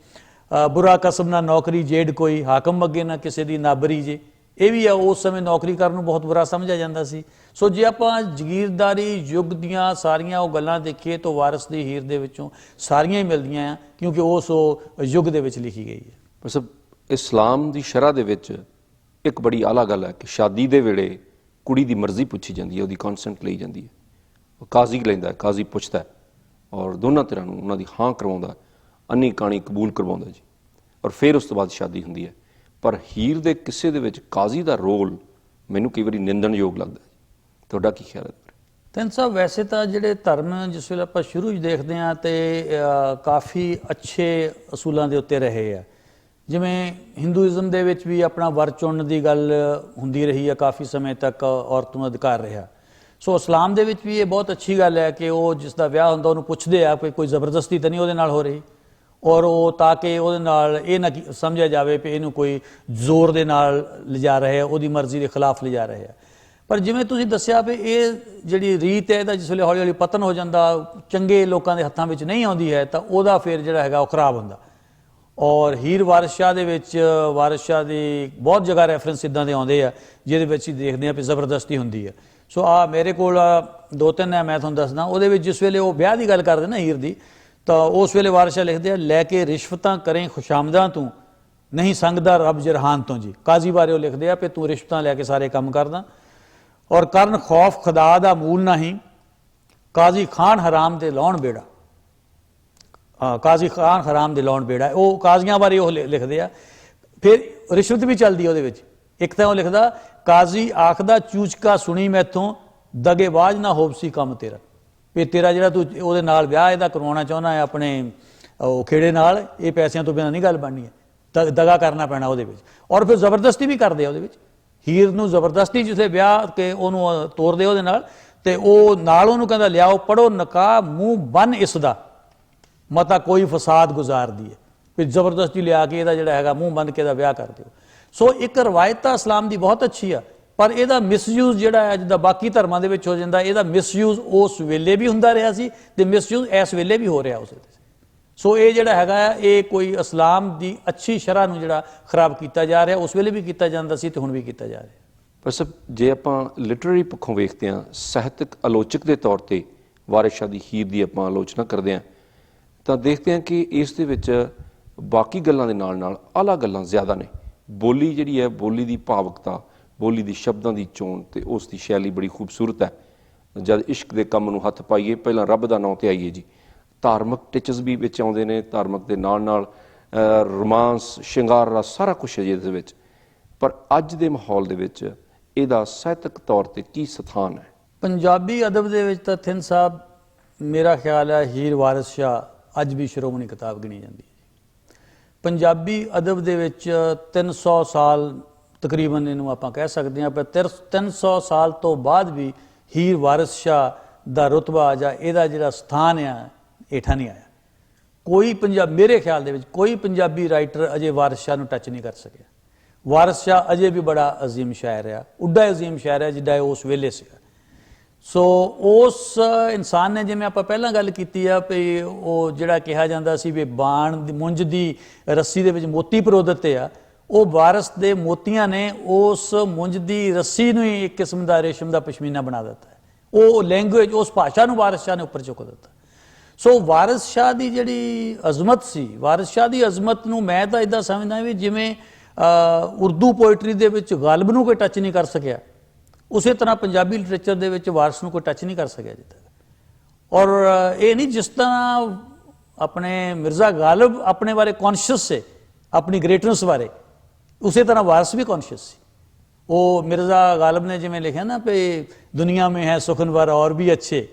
ਬੁਰਾ ਕਸਮ ਨਾ ਨੌਕਰੀ ਜੇਡ ਕੋਈ, ਹਾਕਮ ਅੱਗੇ ਨਾ ਕਿਸੇ ਦੀ ਨਾਬਰੀ ਜੇ। ਇਹ ਵੀ ਆ, ਉਸ ਸਮੇਂ ਨੌਕਰੀ ਕਰਨ ਨੂੰ ਬਹੁਤ ਬੁਰਾ ਸਮਝਿਆ ਜਾਂਦਾ ਸੀ। ਸੋ ਜੇ ਆਪਾਂ ਜ਼ਗੀਰਦਾਰੀ ਯੁੱਗ ਦੀਆਂ ਸਾਰੀਆਂ ਉਹ ਗੱਲਾਂ ਦੇਖੀਏ ਤਾਂ ਵਾਰਿਸ ਦੀ ਹੀਰ ਦੇ ਵਿੱਚੋਂ ਸਾਰੀਆਂ ਹੀ ਮਿਲਦੀਆਂ ਆ, ਕਿਉਂਕਿ ਉਸ ਉਹ ਯੁੱਗ ਦੇ ਵਿੱਚ ਲਿਖੀ ਗਈ ਹੈ। ਬਸ ਇਸਲਾਮ ਦੀ ਸ਼ਰ੍ਹਾ ਦੇ ਵਿੱਚ ਇੱਕ ਬੜੀ ਆਲਾ ਗੱਲ ਹੈ ਕਿ ਸ਼ਾਦੀ ਦੇ ਵੇਲੇ ਕੁੜੀ ਦੀ ਮਰਜ਼ੀ ਪੁੱਛੀ ਜਾਂਦੀ ਹੈ, ਉਹਦੀ ਕਨਸੈਂਟ ਲਈ ਜਾਂਦੀ ਹੈ। ਉਹ ਕਾਜ਼ੀ ਲੈਂਦਾ ਕਾਜ਼ੀ ਪੁੱਛਦਾ ਔਰ ਦੋਨਾਂ ਧਿਰਾਂ ਨੂੰ ਉਹਨਾਂ ਦੀ ਹਾਂ ਕਰਵਾਉਂਦਾ ਅੰਨੀ ਕਾਣੀ ਕਬੂਲ ਕਰਵਾਉਂਦਾ ਜੀ। ਔਰ ਫਿਰ ਉਸ ਤੋਂ ਬਾਅਦ ਸ਼ਾਦੀ ਹੁੰਦੀ ਹੈ। ਪਰ ਹੀਰ ਦੇ ਕਿੱਸੇ ਦੇ ਵਿੱਚ ਕਾਜ਼ੀ ਦਾ ਰੋਲ ਮੈਨੂੰ ਕਈ ਵਾਰੀ ਨਿੰਦਣਯੋਗ ਲੱਗਦਾ ਤੁਹਾਡਾ ਕੀ ਖਿਆਲ ਹੈ ਤੈਨ ਸਾਹਿਬ, ਵੈਸੇ ਤਾਂ ਜਿਹੜੇ ਧਰਮ ਜਿਸ ਵੇਲੇ ਆਪਾਂ ਸ਼ੁਰੂ 'ਚ ਦੇਖਦੇ ਹਾਂ ਤੇ ਕਾਫੀ ਅੱਛੇ ਅਸੂਲਾਂ ਦੇ ਉੱਤੇ ਰਹੇ ਆ। ਜਿਵੇਂ ਹਿੰਦੂਇਜ਼ਮ ਦੇ ਵਿੱਚ ਵੀ ਆਪਣਾ ਵਰ ਚੁਣਨ ਦੀ ਗੱਲ ਹੁੰਦੀ ਰਹੀ ਹੈ ਕਾਫੀ ਸਮੇਂ ਤੱਕ, ਔਰਤ ਨੂੰ ਅਧਿਕਾਰ ਰਿਹਾ। ਸੋ ਇਸਲਾਮ ਦੇ ਵਿੱਚ ਵੀ ਇਹ ਬਹੁਤ ਅੱਛੀ ਗੱਲ ਹੈ ਕਿ ਉਹ ਜਿਸ ਦਾ ਵਿਆਹ ਹੁੰਦਾ ਉਹਨੂੰ ਪੁੱਛਦੇ ਆ ਕਿ ਕੋਈ ਜ਼ਬਰਦਸਤੀ ਤਾਂ ਨਹੀਂ ਉਹਦੇ ਨਾਲ ਹੋ ਰਹੀ? ਔਰ ਉਹ ਤਾਂ ਕਿ ਉਹਦੇ ਨਾਲ ਇਹ ਨਾ ਕੀ- ਸਮਝਿਆ ਜਾਵੇ ਕਿ ਇਹਨੂੰ ਕੋਈ ਜ਼ੋਰ ਦੇ ਨਾਲ ਲਿਜਾ ਰਹੇ ਆ ਉਹਦੀ ਮਰਜ਼ੀ ਦੇ ਖਿਲਾਫ ਲਿਜਾ ਰਹੇ ਆ ਪਰ ਜਿਵੇਂ ਤੁਸੀਂ ਦੱਸਿਆ ਵੀ ਇਹ ਜਿਹੜੀ ਰੀਤ ਹੈ, ਇਹਦਾ ਜਿਸ ਵੇਲੇ ਹੌਲੀ ਹੌਲੀ ਪਤਨ ਹੋ ਜਾਂਦਾ, ਚੰਗੇ ਲੋਕਾਂ ਦੇ ਹੱਥਾਂ ਵਿੱਚ ਨਹੀਂ ਆਉਂਦੀ ਹੈ, ਤਾਂ ਉਹਦਾ ਫਿਰ ਜਿਹੜਾ ਹੈਗਾ ਉਹ ਖਰਾਬ ਹੁੰਦਾ। ਔਰ ਹੀਰ ਵਾਰਿਸ ਦੇ ਵਿੱਚ ਵਾਰਿਸ ਦੀ ਬਹੁਤ ਜਗ੍ਹਾ ਰੈਫਰੈਂਸ ਇਦਾਂ ਦੇ ਆਉਂਦੇ ਆ, ਜਿਹਦੇ ਵਿੱਚ ਹੀ ਦੇਖਦੇ ਆ ਵੀ ਜ਼ਬਰਦਸਤੀ ਹੁੰਦੀ ਹੈ। ਸੋ ਆ ਮੇਰੇ ਕੋਲ ਦੋ ਤਿੰਨ ਹੈ, ਮੈਂ ਤੁਹਾਨੂੰ ਦੱਸਦਾ। ਉਹਦੇ ਵਿੱਚ ਜਿਸ ਵੇਲੇ ਉਹ ਵਿਆਹ ਦੀ ਗੱਲ ਕਰਦੇ ਨਾ ਹੀਰ ਦੀ ਤਾਂ ਉਸ ਵੇਲੇ ਵਾਰਿਸ ਲਿਖਦੇ ਆ, ਲੈ ਕੇ ਰਿਸ਼ਵਤਾਂ ਕਰੇ ਖੁਸ਼ਾਮਦਾਂ ਤੂੰ, ਨਹੀਂ ਸੰਗਦਾ ਰੱਬ ਜਰਹਾਨ ਤੋਂ ਜੀ। ਕਾਜ਼ੀ ਬਾਰੇ ਉਹ ਲਿਖਦੇ ਆ ਕਿ ਤੂੰ ਰਿਸ਼ਵਤਾਂ ਲੈ ਕੇ ਸਾਰੇ ਕੰਮ ਕਰਦਾ। ਔਰ ਕਰਨ ਖੌਫ ਖੁਦਾ ਦਾ ਮੂਲ ਨਹੀਂ, ਕਾਜ਼ੀ ਖਾਨ ਹਰਾਮ ਦੇ ਲਾਉਣ ਬੇੜਾ। ਹਾਂ ਕਾਜ਼ੀ ਖਾਨ ਹਰਾਮ ਦੇ ਲਾਉਣ ਬੇੜਾ। ਉਹ ਕਾਜ਼ੀਆਂ ਬਾਰੇ ਉਹ ਲਿ- ਲਿਖਦੇ ਆ। ਫਿਰ ਰਿਸ਼ਵਤ ਵੀ ਚੱਲਦੀ ਉਹਦੇ ਵਿੱਚ। ਇੱਕ ਤਾਂ ਉਹ ਲਿਖਦਾ, ਕਾਜ਼ੀ ਆਖਦਾ, ਚੂਚਕਾ ਸੁਣੀ ਮੈਥੋਂ, ਦਗੇਬਾਜ਼ ਨਾ ਹੋਪਸੀ ਕੰਮ ਤੇਰਾ। ਵੀ ਤੇਰਾ ਜਿਹੜਾ ਤੂੰ ਉਹਦੇ ਨਾਲ ਵਿਆਹ ਇਹਦਾ ਕਰਵਾਉਣਾ ਚਾਹੁੰਦਾ ਹੈ ਆਪਣੇ, ਉਹ ਖੇੜੇ ਨਾਲ, ਇਹ ਪੈਸਿਆਂ ਤੋਂ ਬਿਨਾਂ ਨਹੀਂ ਗੱਲ ਬਣਨੀ ਹੈ। ਦ- ਦਗਾ ਕਰਨਾ ਪੈਣਾ ਉਹਦੇ ਵਿੱਚ। ਔਰ ਫਿਰ ਜ਼ਬਰਦਸਤੀ ਵੀ ਕਰਦੇ ਆ ਉਹਦੇ ਵਿੱਚ। ਹੀਰ ਨੂੰ ਜ਼ਬਰਦਸਤੀ ਜਿਸੇ ਵਿਆਹ ਕੇ ਉਹਨੂੰ ਤੋਰਦੇ ਉਹਦੇ ਨਾਲ, ਤੇ ਉਹ ਨਾਲ ਉਹਨੂੰ ਕਹਿੰਦਾ, ਲਿਆਓ ਪੜੋ ਨਕਾ, ਮੂੰਹ ਬੰਨ ਇਸ ਦਾ ਮਤਾ ਕੋਈ ਫਸਾਦ ਗੁਜ਼ਾਰਦੀ ਹੈ। ਫਿਰ ਜ਼ਬਰਦਸਤੀ ਲਿਆ ਕੇ ਇਹਦਾ ਜਿਹੜਾ ਹੈਗਾ, ਮੂੰਹ ਬੰਦ ਕੇ ਇਹਦਾ ਵਿਆਹ ਕਰ ਦਿਓ। ਸੋ ਇੱਕ ਰਵਾਇਤ ਤਾਂ ਇਸਲਾਮ ਦੀ ਬਹੁਤ ਅੱਛੀ ਆ। ਪਰ ਇਹਦਾ ਮਿਸਯੂਜ਼ ਜਿਹੜਾ ਹੈ ਜਿੱਦਾਂ ਬਾਕੀ ਧਰਮਾਂ ਦੇ ਵਿੱਚ ਹੋ ਜਾਂਦਾ ਇਹਦਾ ਮਿਸਯੂਜ਼ ਉਸ ਵੇਲੇ ਵੀ ਹੁੰਦਾ ਰਿਹਾ ਸੀ ਤੇ ਮਿਸਯੂਜ਼ ਇਸ ਵੇਲੇ ਵੀ ਹੋ ਰਿਹਾ ਉਸ ਵੇਲੇ ਸੋ। ਇਹ ਜਿਹੜਾ ਹੈਗਾ ਆ, ਇਹ ਕੋਈ ਇਸਲਾਮ ਦੀ ਅੱਛੀ ਸ਼ਰ੍ਹਾ ਨੂੰ ਜਿਹੜਾ ਖਰਾਬ ਕੀਤਾ ਜਾ ਰਿਹਾ ਉਸ ਵੇਲੇ ਵੀ ਕੀਤਾ ਜਾਂਦਾ ਸੀ ਤੇ ਹੁਣ ਵੀ ਕੀਤਾ ਜਾ ਰਿਹਾ। ਪਰ ਸਰ ਜੇ ਆਪਾਂ ਲਿਟਰੇਰੀ ਪੱਖੋਂ ਵੇਖਦੇ ਹਾਂ ਸਾਹਿਤਕ ਆਲੋਚਕ ਦੇ ਤੌਰ ਤੇ ਵਾਰਿਸ ਦੀ ਹੀਰ ਦੀ ਆਪਾਂ ਆਲੋਚਨਾ ਕਰਦੇ ਹਾਂ ਤਾਂ ਦੇਖਦੇ ਹਾਂ ਕਿ ਇਸ ਦੇ ਵਿੱਚ ਬਾਕੀ ਗੱਲਾਂ ਦੇ ਨਾਲ ਨਾਲ ਆਲਾ ਗੱਲਾਂ ਜ਼ਿਆਦਾ ਨੇ। ਬੋਲੀ ਜਿਹੜੀ ਹੈ ਬੋਲੀ ਦੀ ਭਾਵਕਤਾ ਬੋਲੀ ਦੀ ਸ਼ਬਦਾਂ ਦੀ ਚੋਣ ਤੇ ਉਸ ਦੀ ਸ਼ੈਲੀ ਬੜੀ ਖੂਬਸੂਰਤ ਹੈ। ਜਦ ਇਸ਼ਕ ਦੇ ਕੰਮ ਨੂੰ ਹੱਥ ਪਾਈਏ, ਪਹਿਲਾਂ ਰੱਬ ਦਾ ਨਾਮ ਤੇ ਆਈਏ ਜੀ। ਧਾਰਮਿਕ ਟਿਚਸ ਵੀ ਵਿੱਚ ਆਉਂਦੇ ਨੇ, ਧਾਰਮਿਕ ਦੇ ਨਾਲ ਨਾਲ ਰੋਮਾਂਸ ਸ਼ਿੰਗਾਰ ਰਸ ਸਾਰਾ ਕੁਝ ਹੈ ਜੀ ਇਹਦੇ ਵਿੱਚ। ਪਰ ਅੱਜ ਦੇ ਮਾਹੌਲ ਦੇ ਵਿੱਚ ਇਹਦਾ ਸਾਹਿਤਕ ਤੌਰ ਤੇ ਕੀ ਸਥਾਨ ਹੈ? ਪੰਜਾਬੀ ਅਦਬ ਦੇ ਵਿੱਚ ਤਾਂ ਥਿੰਨ ਸਾਹਿਬ, ਮੇਰਾ ਖਿਆਲ ਹੈ ਹੀਰ ਵਾਰਿਸ ਸ਼ਾਹ ਅੱਜ ਵੀ ਸ਼੍ਰੋਮਣੀ ਕਿਤਾਬ ਗਿਣੀ ਜਾਂਦੀ ਹੈ ਪੰਜਾਬੀ ਅਦਬ ਦੇ ਵਿੱਚ 300 ਸਾਲ ਤਕਰੀਬਨ ਇਹਨੂੰ ਆਪਾਂ ਕਹਿ ਸਕਦੇ ਹਾਂ, ਪਰ ਤਿਰ- 300 ਸਾਲ ਤੋਂ ਬਾਅਦ ਵੀ ਹੀਰ ਵਾਰਿਸ ਸ਼ਾਹ ਦਾ ਰੁਤਬਾ ਜਾਂ ਇਹਦਾ ਜਿਹੜਾ ਸਥਾਨ ਆ ਏਠਾ ਨਹੀਂ ਆਇਆ। ਕੋਈ ਪੰਜਾਬ, ਮੇਰੇ ਖਿਆਲ ਦੇ ਵਿੱਚ ਕੋਈ ਪੰਜਾਬੀ ਰਾਈਟਰ ਅਜੇ ਵਾਰਿਸ ਸ਼ਾਹ ਨੂੰ ਟੱਚ ਨਹੀਂ ਕਰ ਸਕਿਆ। ਵਾਰਿਸ ਸ਼ਾਹ ਅਜੇ ਵੀ ਬੜਾ ਅਜ਼ੀਮ ਸ਼ਾਇਰ ਆ, ਉੱਡਾ ਅਜ਼ੀਮ ਸ਼ਾਇਰ ਆ, ਜਿੱਡਾ ਇਹ ਉਸ ਵੇਲੇ ਸੀਗਾ। ਸੋ ਉਸ ਇਨਸਾਨ ਨੇ ਜਿਵੇਂ ਆਪਾਂ ਪਹਿਲਾਂ ਗੱਲ ਕੀਤੀ ਆ, ਵੀ ਉਹ ਜਿਹੜਾ ਕਿਹਾ ਜਾਂਦਾ ਸੀ ਵੀ ਬਾਣ ਦੀ, ਮੁੰਜ ਦੀ ਰੱਸੀ ਦੇ ਵਿੱਚ ਮੋਤੀ ਪਰੋ ਦਿੱਤੇ ਆ ਉਹ ਵਾਰਸ ਦੇ ਮੋਤੀਆਂ ਨੇ ਉਸ ਮੁੰਜ ਦੀ ਰੱਸੀ ਨੂੰ ਹੀ ਇੱਕ ਕਿਸਮ ਦਾ ਰੇਸ਼ਮ ਦਾ ਪਸ਼ਮੀਨਾ ਬਣਾ ਦਿੱਤਾ ਉਹ ਲੈਂਗੁਏਜ ਉਸ ਭਾਸ਼ਾ ਨੂੰ ਵਾਰਿਸ ਸ਼ਾਹ ਨੇ ਉੱਪਰ ਚੁੱਕ ਦਿੱਤਾ। ਸੋ ਵਾਰਿਸ ਸ਼ਾਹ ਦੀ ਜਿਹੜੀ ਅਜ਼ਮਤ ਸੀ, ਵਾਰਿਸ ਸ਼ਾਹ ਦੀ ਅਜ਼ਮਤ ਨੂੰ ਮੈਂ ਤਾਂ ਇਦਾਂ ਸਮਝਦਾ ਵੀ ਜਿਵੇਂ ਉਰਦੂ ਪੋਇਟਰੀ ਦੇ ਵਿੱਚ ਗਾਲਬ ਨੂੰ ਕੋਈ ਟੱਚ ਨਹੀਂ ਕਰ ਸਕਿਆ, ਉਸੇ ਤਰ੍ਹਾਂ ਪੰਜਾਬੀ ਲਿਟਰੇਚਰ ਦੇ ਵਿੱਚ ਵਾਰਿਸ ਨੂੰ ਕੋਈ ਟੱਚ ਨਹੀਂ ਕਰ ਸਕਿਆ ਜਿੱਦ। ਤੱਕ ਔਰ ਇਹ ਨਹੀਂ ਜਿਸ ਤਰ੍ਹਾਂ ਆਪਣੇ ਮਿਰਜ਼ਾ ਗਾਲਬ ਆਪਣੇ ਬਾਰੇ ਕੌਨਸ਼ੀਅਸ ਸੇ ਆਪਣੀ ਗ੍ਰੇਟਨੈਸ ਬਾਰੇ। ਉਸੇ ਤਰ੍ਹਾਂ ਵਾਰਸ ਵੀ ਕੌਨਸ਼ੀਅਸ ਸੀ। ਉਹ ਮਿਰਜ਼ਾ ਗਾਲਬ ਨੇ ਜਿਵੇਂ ਲਿਖਿਆ ਨਾ ਕਿ ਦੁਨੀਆ ਮੇਂ ਹੈ ਸੁਖਨਵਰ ਔਰ ਵੀ ਅੱਛੇ।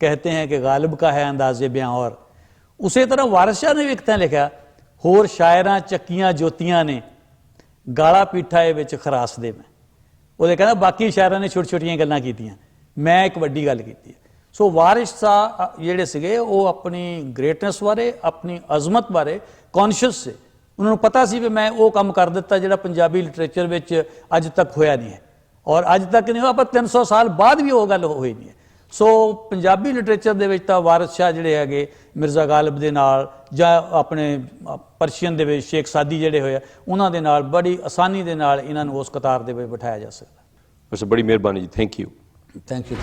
ਕਹਤੇ ਹੈ ਕਿ ਗਾਲਿਬ ਕਾ ਹੈ ਅੰਦਾਜ਼ੇ ਬਿਆਨ ਔਰ। ਉਸੇ ਤਰ੍ਹਾਂ ਵਾਰਿਸ ਸ਼ਾਹ ਨੇ ਵੀ ਇੱਕ ਤਾਂ ਲਿਖਿਆ, ਹੋਰ ਸ਼ਾਇਰਾਂ ਚੱਕੀਆਂ ਜੋਤੀਆਂ ਨੇ, ਗਾਲਾ ਪੀਠਾ ਇਹ ਵਿੱਚ ਖਰਾਸ ਦੇ ਮੈਂ। ਉਹਦੇ ਕਹਿੰਦਾ ਬਾਕੀ ਸ਼ਾਇਰਾਂ ਨੇ ਛੋਟੀ ਛੋਟੀਆਂ ਗੱਲਾਂ ਕੀਤੀਆਂ। ਮੈਂ ਇੱਕ ਵੱਡੀ ਗੱਲ ਕੀਤੀ ਸੋ ਵਾਰਿਸ ਸ਼ਾਹ ਜਿਹੜੇ ਸੀਗੇ, ਉਹ ਆਪਣੀ ਗ੍ਰੇਟਨੈਸ ਬਾਰੇ, ਆਪਣੀ ਅਜ਼ਮਤ ਬਾਰੇ ਕੌਨਸ਼ੀਅਸ ਸੀ। ਉਹਨਾਂ ਨੂੰ ਪਤਾ ਸੀ ਵੀ ਮੈਂ ਉਹ ਕੰਮ ਕਰ ਦਿੱਤਾ ਜਿਹੜਾ ਪੰਜਾਬੀ ਲਿਟਰੇਚਰ ਵਿੱਚ ਅੱਜ ਤੱਕ ਹੋਇਆ ਨਹੀਂ ਹੈ। ਔਰ ਅੱਜ ਤੱਕ ਨਹੀਂ ਹੋਇਆ ਪਰ 300 ਸਾਲ ਬਾਅਦ ਵੀ ਉਹ ਗੱਲ ਹੋਈ ਨਹੀਂ ਹੈ। ਸੋ ਪੰਜਾਬੀ ਲਿਟਰੇਚਰ ਦੇ ਵਿੱਚ ਤਾਂ ਵਾਰਿਸ ਸ਼ਾਹ ਜਿਹੜੇ ਹੈਗੇ ਮਿਰਜ਼ਾ ਗਾਲਿਬ ਦੇ ਨਾਲ ਜਾਂ ਆਪਣੇ ਪਰਸ਼ੀਅਨ ਦੇ ਵਿੱਚ ਸ਼ੇਖ ਸਾਦੀ ਜਿਹੜੇ ਹੋਏ ਉਹਨਾਂ ਦੇ ਨਾਲ ਬੜੀ ਆਸਾਨੀ ਦੇ ਨਾਲ ਇਹਨਾਂ ਨੂੰ ਉਸ ਕਤਾਰ ਦੇ ਵਿੱਚ ਬਿਠਾਇਆ ਜਾ ਸਕਦਾ। ਬਸ ਬੜੀ ਮਿਹਰਬਾਨੀ ਜੀ ਥੈਂਕ ਯੂ ਥੈਂਕ ਯੂ